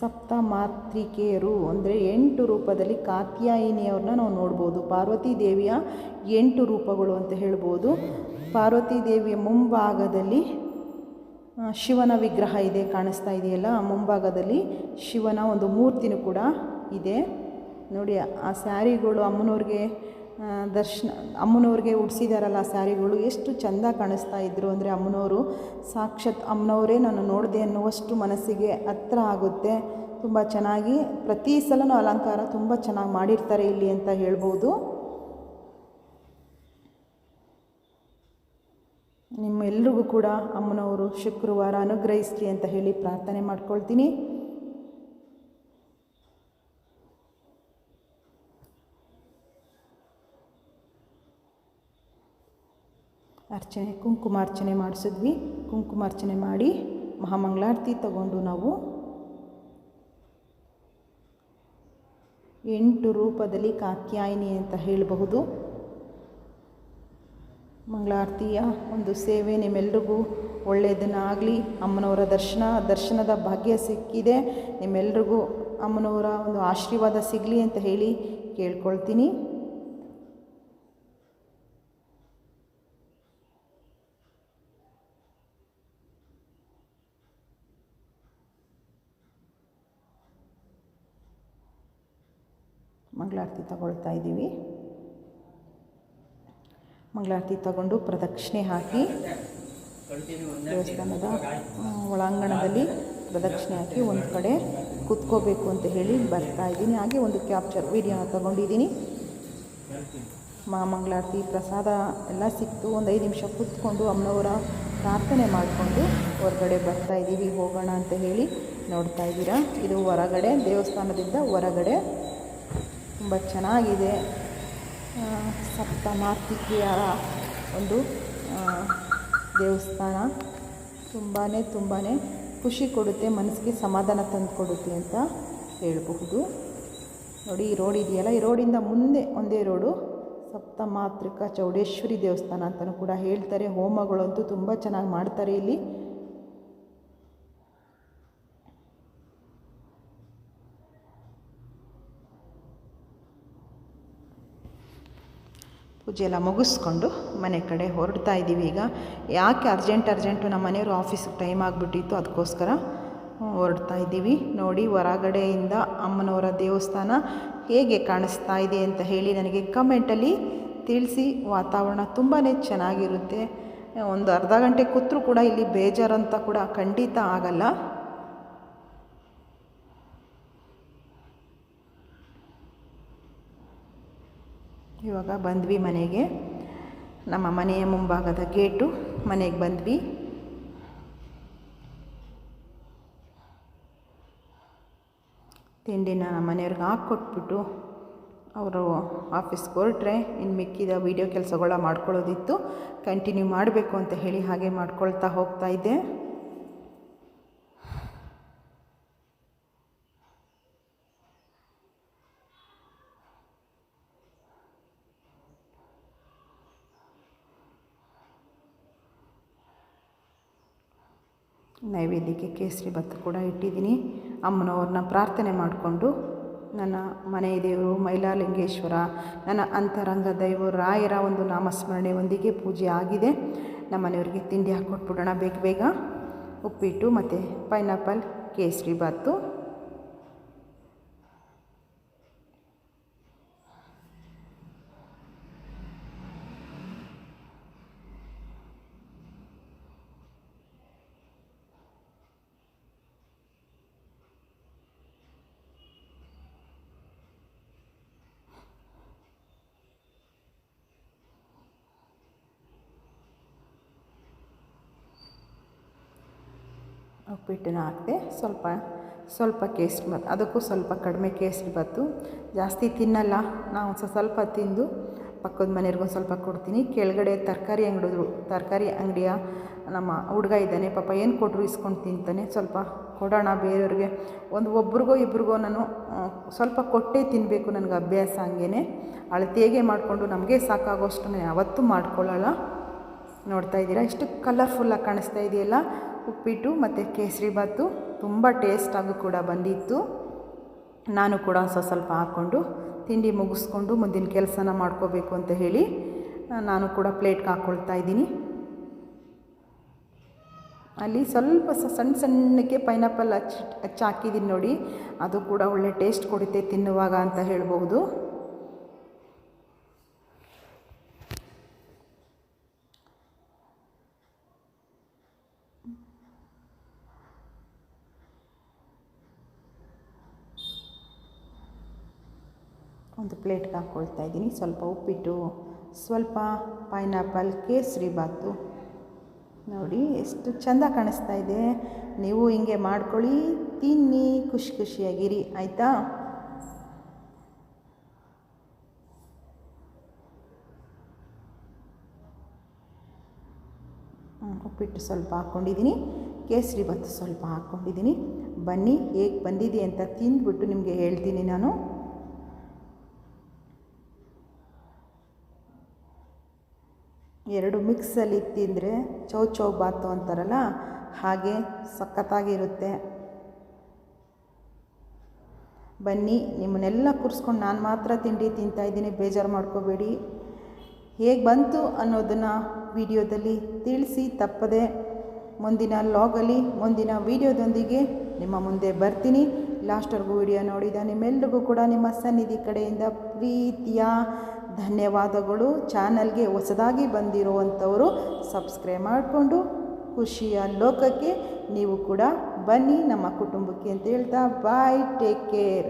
ಸಪ್ತ ಮಾತೃಕೆಯರು ಅಂದರೆ ಎಂಟು ರೂಪದಲ್ಲಿ ಕಾತ್ಯಾಯಿನಿಯವ್ರನ್ನ ನಾವು ನೋಡ್ಬೋದು. ಪಾರ್ವತಿ ದೇವಿಯ ಎಂಟು ರೂಪಗಳು ಅಂತ ಹೇಳ್ಬೋದು. ಪಾರ್ವತಿ ದೇವಿಯ ಮುಂಭಾಗದಲ್ಲಿ ಶಿವನ ವಿಗ್ರಹ ಇದೆ, ಕಾಣಿಸ್ತಾ ಇದೆಯಲ್ಲ ಮುಂಭಾಗದಲ್ಲಿ ಶಿವನ ಒಂದು ಮೂರ್ತಿನೂ ಕೂಡ ಇದೆ. ನೋಡಿ, ಆ ಸ್ಯಾರಿಗಳು ಅಮ್ಮನವ್ರಿಗೆ ದರ್ಶನ, ಅಮ್ಮನವ್ರಿಗೆ ಉಡಿಸಿದಾರಲ್ಲ ಆ ಸ್ಯಾರಿಗಳು, ಎಷ್ಟು ಚೆಂದ ಕಾಣಿಸ್ತಾ ಇದ್ರು. ಅಂದರೆ ಅಮ್ಮನವರು ಸಾಕ್ಷಾತ್ ಅಮ್ಮನವರೇ ನಾನು ನೋಡಿದೆ ಅನ್ನುವಷ್ಟು ಮನಸ್ಸಿಗೆ ಹತ್ರ ಆಗುತ್ತೆ. ತುಂಬ ಚೆನ್ನಾಗಿ, ಪ್ರತಿ ಸಲನೂ ಅಲಂಕಾರ ತುಂಬ ಚೆನ್ನಾಗಿ ಮಾಡಿರ್ತಾರೆ ಇಲ್ಲಿ ಅಂತ ಹೇಳ್ಬೋದು. ನಿಮ್ಮೆಲ್ರಿಗೂ ಕೂಡ ಅಮ್ಮನವರು ಶುಕ್ರವಾರ ಅನುಗ್ರಹಿಸಲಿ ಅಂತ ಹೇಳಿ ಪ್ರಾರ್ಥನೆ ಮಾಡ್ಕೊಳ್ತೀನಿ. ಅರ್ಚನೆ, ಕುಂಕುಮಾರ್ಚನೆ ಮಾಡಿಸಿದ್ವಿ. ಕುಂಕುಮಾರ್ಚನೆ ಮಾಡಿ ಮಹಾಮಂಗಳಾರತಿ ತಗೊಂಡು ನಾವು ಎಂಟು ರೂಪದಲ್ಲಿ ಕಾತ್ಯಾಯಿನಿ ಅಂತ ಹೇಳಬಹುದು. ಮಂಗಳಾರತಿಯ ಒಂದು ಸೇವೆ ನಿಮ್ಮೆಲ್ರಿಗೂ ಒಳ್ಳೆಯದನ್ನಾಗಲಿ. ಅಮ್ಮನವರ ದರ್ಶನ, ದರ್ಶನದ ಭಾಗ್ಯ ಸಿಕ್ಕಿದೆ. ನಿಮ್ಮೆಲ್ರಿಗೂ ಅಮ್ಮನವರ ಒಂದು ಆಶೀರ್ವಾದ ಸಿಗಲಿ ಅಂತ ಹೇಳಿ ಕೇಳ್ಕೊಳ್ತೀನಿ. ಮಂಗಳಾರತಿ ತಗೊಳ್ತಾ ಇದ್ದೀವಿ. ಮಂಗಳಾರತಿ ತಗೊಂಡು ಪ್ರದಕ್ಷಿಣೆ ಹಾಕಿ ದೇವಸ್ಥಾನದ ಒಳಾಂಗಣದಲ್ಲಿ ಪ್ರದಕ್ಷಿಣೆ ಹಾಕಿ ಒಂದು ಕಡೆ ಕೂತ್ಕೋಬೇಕು ಅಂತ ಹೇಳಿ ಬರ್ತಾ ಇದ್ದೀನಿ. ಹಾಗೆ ಒಂದು ಕ್ಯಾಪ್ಚರ್ ವೀಡಿಯೋನ ತಗೊಂಡಿದ್ದೀನಿ. ಮಾ ಮಂಗಳಾರತಿ ಪ್ರಸಾದ ಎಲ್ಲ ಸಿಕ್ತು. ಒಂದು ಐದು ನಿಮಿಷ ಕೂತ್ಕೊಂಡು ಅಮ್ಮನವರ ಪ್ರಾರ್ಥನೆ ಮಾಡಿಕೊಂಡು ಹೊರಗಡೆ ಬರ್ತಾ ಇದ್ದೀವಿ. ಹೋಗೋಣ ಅಂತ ಹೇಳಿ ನೋಡ್ತಾ ಇದ್ದೀರಾ? ಇದು ಹೊರಗಡೆ, ದೇವಸ್ಥಾನದಿಂದ ಹೊರಗಡೆ. ತುಂಬ ಚೆನ್ನಾಗಿದೆ. ಸಪ್ತಮಾತೃಕೆಯರ ಒಂದು ದೇವಸ್ಥಾನ. ತುಂಬಾ ತುಂಬಾ ಖುಷಿ ಕೊಡುತ್ತೆ, ಮನಸ್ಸಿಗೆ ಸಮಾಧಾನ ತಂದು ಕೊಡುತ್ತೆ ಅಂತ ಹೇಳಬಹುದು. ನೋಡಿ, ಈ ರೋಡ್ ಇದೆಯಲ್ಲ, ಈ ರೋಡಿಂದ ಮುಂದೆ ಒಂದೇ ರೋಡು, ಸಪ್ತಮಾತೃಕ ಚೌಡೇಶ್ವರಿ ದೇವಸ್ಥಾನ ಅಂತಲೂ ಕೂಡ ಹೇಳ್ತಾರೆ. ಹೋಮಗಳಂತೂ ತುಂಬ ಚೆನ್ನಾಗಿ ಮಾಡ್ತಾರೆ ಇಲ್ಲಿ. ಪೂಜೆ ಎಲ್ಲ ಮುಗಿಸ್ಕೊಂಡು ಮನೆ ಕಡೆ ಹೊರಡ್ತಾ ಇದ್ದೀವಿ ಈಗ. ಯಾಕೆ ಅರ್ಜೆಂಟ್, ಅರ್ಜೆಂಟು ನಮ್ಮ ಮನೆಯವರು ಆಫೀಸಿಗೆ ಟೈಮ್ ಆಗಿಬಿಟ್ಟಿತ್ತು, ಅದಕ್ಕೋಸ್ಕರ ಹೊರಡ್ತಾ ಇದ್ದೀವಿ. ನೋಡಿ, ಹೊರಗಡೆಯಿಂದ ಅಮ್ಮನವರ ದೇವಸ್ಥಾನ ಹೇಗೆ ಕಾಣಿಸ್ತಾ ಇದೆ ಅಂತ ಹೇಳಿ ನನಗೆ ಕಮೆಂಟಲ್ಲಿ ತಿಳಿಸಿ. ವಾತಾವರಣ ತುಂಬಾ ಚೆನ್ನಾಗಿರುತ್ತೆ. ಒಂದು ಅರ್ಧ ಗಂಟೆ ಕೂತ್ರೂ ಕೂಡ ಇಲ್ಲಿ ಬೇಜಾರಂತ ಕೂಡ ಖಂಡಿತ ಆಗಲ್ಲ. ಇವಾಗ ಬಂದ್ವಿ ಮನೆಗೆ. ನಮ್ಮ ಮನೆಯ ಮುಂಭಾಗದ ಗೇಟು, ಮನೆಗೆ ಬಂದ್ವಿ. ತಿಂಡಿನ ಮನೆಯವ್ರಿಗೆ ಹಾಕ್ಕೊಟ್ಬಿಟ್ಟು ಅವರು ಆಫೀಸ್ಗೆ ಹೊರಟ್ರೆ ಇನ್ನು ಮಿಕ್ಕಿದ ವೀಡಿಯೋ ಕೆಲಸಗಳ ಮಾಡ್ಕೊಳ್ಳೋದಿತ್ತು. ಕಂಟಿನ್ಯೂ ಮಾಡಬೇಕು ಅಂತ ಹೇಳಿ ಹಾಗೆ ಮಾಡ್ಕೊಳ್ತಾ ಹೋಗ್ತಾ ಇದ್ದೆ. ನೈವೇದ್ಯಕ್ಕೆ ಕೇಸರಿ ಭತ್ತ ಕೂಡ ಇಟ್ಟಿದ್ದೀನಿ. ಅಮ್ಮನವ್ರನ್ನ ಪ್ರಾರ್ಥನೆ ಮಾಡಿಕೊಂಡು ನನ್ನ ಮನೆ ದೇವರು, ಮೈಲಾಲಿಂಗೇಶ್ವರ, ನನ್ನ ಅಂತರಂಗ ದೈವ ರಾಯರ ಒಂದು ನಾಮಸ್ಮರಣೆಯೊಂದಿಗೆ ಪೂಜೆ ಆಗಿದೆ. ನಮ್ಮ ಮನೆಯವರಿಗೆ ತಿಂಡಿ ಹಾಕ್ಕೊಟ್ಬಿಡೋಣ ಬೇಗ ಬೇಗ. ಉಪ್ಪಿಟ್ಟು ಮತ್ತು ಪೈನಾಪಲ್, ಕೇಸರಿ ಬಾತು ಉಪ್ಪಿಟ್ಟನ್ನ ಹಾಕಿದೆ ಸ್ವಲ್ಪ ಸ್ವಲ್ಪ ಕೇಸರಿ ಬಾತ್ ಅದಕ್ಕೂ ಸ್ವಲ್ಪ ಕಡಿಮೆ ಕೇಸರಿ ಬಾತು ಜಾಸ್ತಿ ತಿನ್ನಲ್ಲ. ನಾವು ಸ್ವಲ್ಪ ತಿಂದು ಪಕ್ಕದ ಮನೆಯವ್ರಿಗೂ ಸ್ವಲ್ಪ ಕೊಡ್ತೀನಿ. ಕೆಳಗಡೆ ತರಕಾರಿ ಅಂಗಡಿದ್ರು, ತರಕಾರಿ ಅಂಗಡಿಯ ನಮ್ಮ ಹುಡುಗ ಇದ್ದಾನೆ. ಪಾಪ ಏನು ಕೊಟ್ಟರು ಇಸ್ಕೊಂಡು ತಿಂತಾನೆ. ಸ್ವಲ್ಪ ಕೊಡೋಣ ಬೇರೆಯವ್ರಿಗೆ. ಒಂದು ಒಬ್ರಿಗೋ ಇಬ್ರಿಗೋ ನಾನು ಸ್ವಲ್ಪ ಕೊಟ್ಟೇ ತಿನ್ನಬೇಕು ನನಗೆ ಅಭ್ಯಾಸ ಹಂಗೇ ಅಳತೆಗೆ ಮಾಡಿಕೊಂಡು ನಮಗೆ ಸಾಕಾಗೋಷ್ಟು ನಾನು ಯಾವತ್ತೂ ಮಾಡ್ಕೊಳ್ಳೋಲ್ಲ ನೋಡ್ತಾ ಇದ್ದೀರಾ? ಎಷ್ಟು ಕಲರ್ಫುಲ್ಲಾಗಿ ಕಾಣಿಸ್ತಾ ಇದೆಯಲ್ಲ? ಉಪ್ಪಿಟ್ಟು ಮತ್ತು ಕೇಸರಿ ಬಾತು ತುಂಬ ಟೇಸ್ಟಾಗೂ ಕೂಡ ಬಂದಿತ್ತು. ನಾನು ಕೂಡ ಸ್ವಲ್ಪ ಸ್ವಲ್ಪ ಹಾಕ್ಕೊಂಡು ತಿಂಡಿ ಮುಗಿಸ್ಕೊಂಡು ಮುಂದಿನ ಕೆಲಸನ ಮಾಡ್ಕೋಬೇಕು ಅಂತ ಹೇಳಿ ನಾನು ಕೂಡ ಪ್ಲೇಟ್ಗೆ ಹಾಕ್ಕೊಳ್ತಾ ಇದ್ದೀನಿ. ಅಲ್ಲಿ ಸ್ವಲ್ಪ ಸಣ್ಣ ಸಣ್ಣಕ್ಕೆ ಪೈನಾಪಲ್ ಹಚ್ಚಿ ಹಚ್ಚಾಕಿದ್ದೀನಿ ನೋಡಿ, ಅದು ಕೂಡ ಒಳ್ಳೆ ಟೇಸ್ಟ್ ಕೊಡುತ್ತೆ ತಿನ್ನುವಾಗ ಅಂತ ಹೇಳ್ಬೋದು ಒಂದು ಪ್ಲೇಟ್ಗೆ ಹಾಕ್ಕೊಳ್ತಾ ಇದ್ದೀನಿ. ಸ್ವಲ್ಪ ಉಪ್ಪಿಟ್ಟು, ಸ್ವಲ್ಪ ಪೈನಾಪಲ್, ಕೇಸರಿ ಬಾತು. ನೋಡಿ ಎಷ್ಟು ಚೆಂದ ಕಾಣಿಸ್ತಾ ಇದೆ. ನೀವು ಹಿಂಗೆ ಮಾಡ್ಕೊಳ್ಳಿ, ತಿನ್ನಿ, ಖುಷಿ ಖುಷಿಯಾಗಿರಿ. ಆಯಿತಾ? ಉಪ್ಪಿಟ್ಟು ಸ್ವಲ್ಪ ಹಾಕ್ಕೊಂಡಿದ್ದೀನಿ. ಕೇಸರಿ ಬಾತು ಸ್ವಲ್ಪ ಹಾಕ್ಕೊಂಡಿದ್ದೀನಿ. ಬನ್ನಿ, ಹೇಗೆ ಬಂದಿದೆ ಅಂತ ತಿಂದ್ಬಿಟ್ಟು ನಿಮಗೆ ಹೇಳ್ತೀನಿ ನಾನು. ಎರಡು ಮಿಕ್ಸಲ್ಲಿ ತಿಂದರೆ ಚೌ ಚೌ ಬಾತು ಅಂತಾರಲ್ಲ, ಹಾಗೆ ಸಖತ್ತಾಗಿರುತ್ತೆ. ಬನ್ನಿ, ನಿಮ್ಮನ್ನೆಲ್ಲ ಕೂರಿಸ್ಕೊಂಡು ನಾನು ಮಾತ್ರ ತಿಂಡಿ ತಿಂತಾಯಿದ್ದೀನಿ ಬೇಜಾರು ಮಾಡ್ಕೋಬೇಡಿ. ಹೇಗೆ ಬಂತು ಅನ್ನೋದನ್ನು ವಿಡಿಯೋದಲ್ಲಿ ತಿಳಿಸಿ, ತಪ್ಪದೆ ಮುಂದಿನ ಲಾಗಲ್ಲಿ, ಮುಂದಿನ ವಿಡಿಯೋದೊಂದಿಗೆ ನಿಮ್ಮ ಮುಂದೆ ಬರ್ತೀನಿ. ಲಾಸ್ಟ್ವರೆಗೂ ವಿಡಿಯೋ ನೋಡಿದ ನಿಮ್ಮೆಲ್ರಿಗೂ ಕೂಡ ನಿಮ್ಮ ಸನ್ನಿಧಿ ಕಡೆಯಿಂದ ಪ್ರೀತಿಯ ಧನ್ಯವಾದಗಳು. ಚಾನಲ್ಗೆ ಹೊಸದಾಗಿ ಬಂದಿರುವಂಥವರು ಸಬ್ಸ್ಕ್ರೈಬ್ ಮಾಡಿಕೊಂಡು ಖುಷಿಯ ಲೋಕಕ್ಕೆ ನೀವು ಕೂಡ ಬನ್ನಿ ನಮ್ಮ ಕುಟುಂಬಕ್ಕೆ ಅಂತ ಹೇಳ್ತಾ ಬಾಯ್ ಟೇಕ್ ಕೇರ್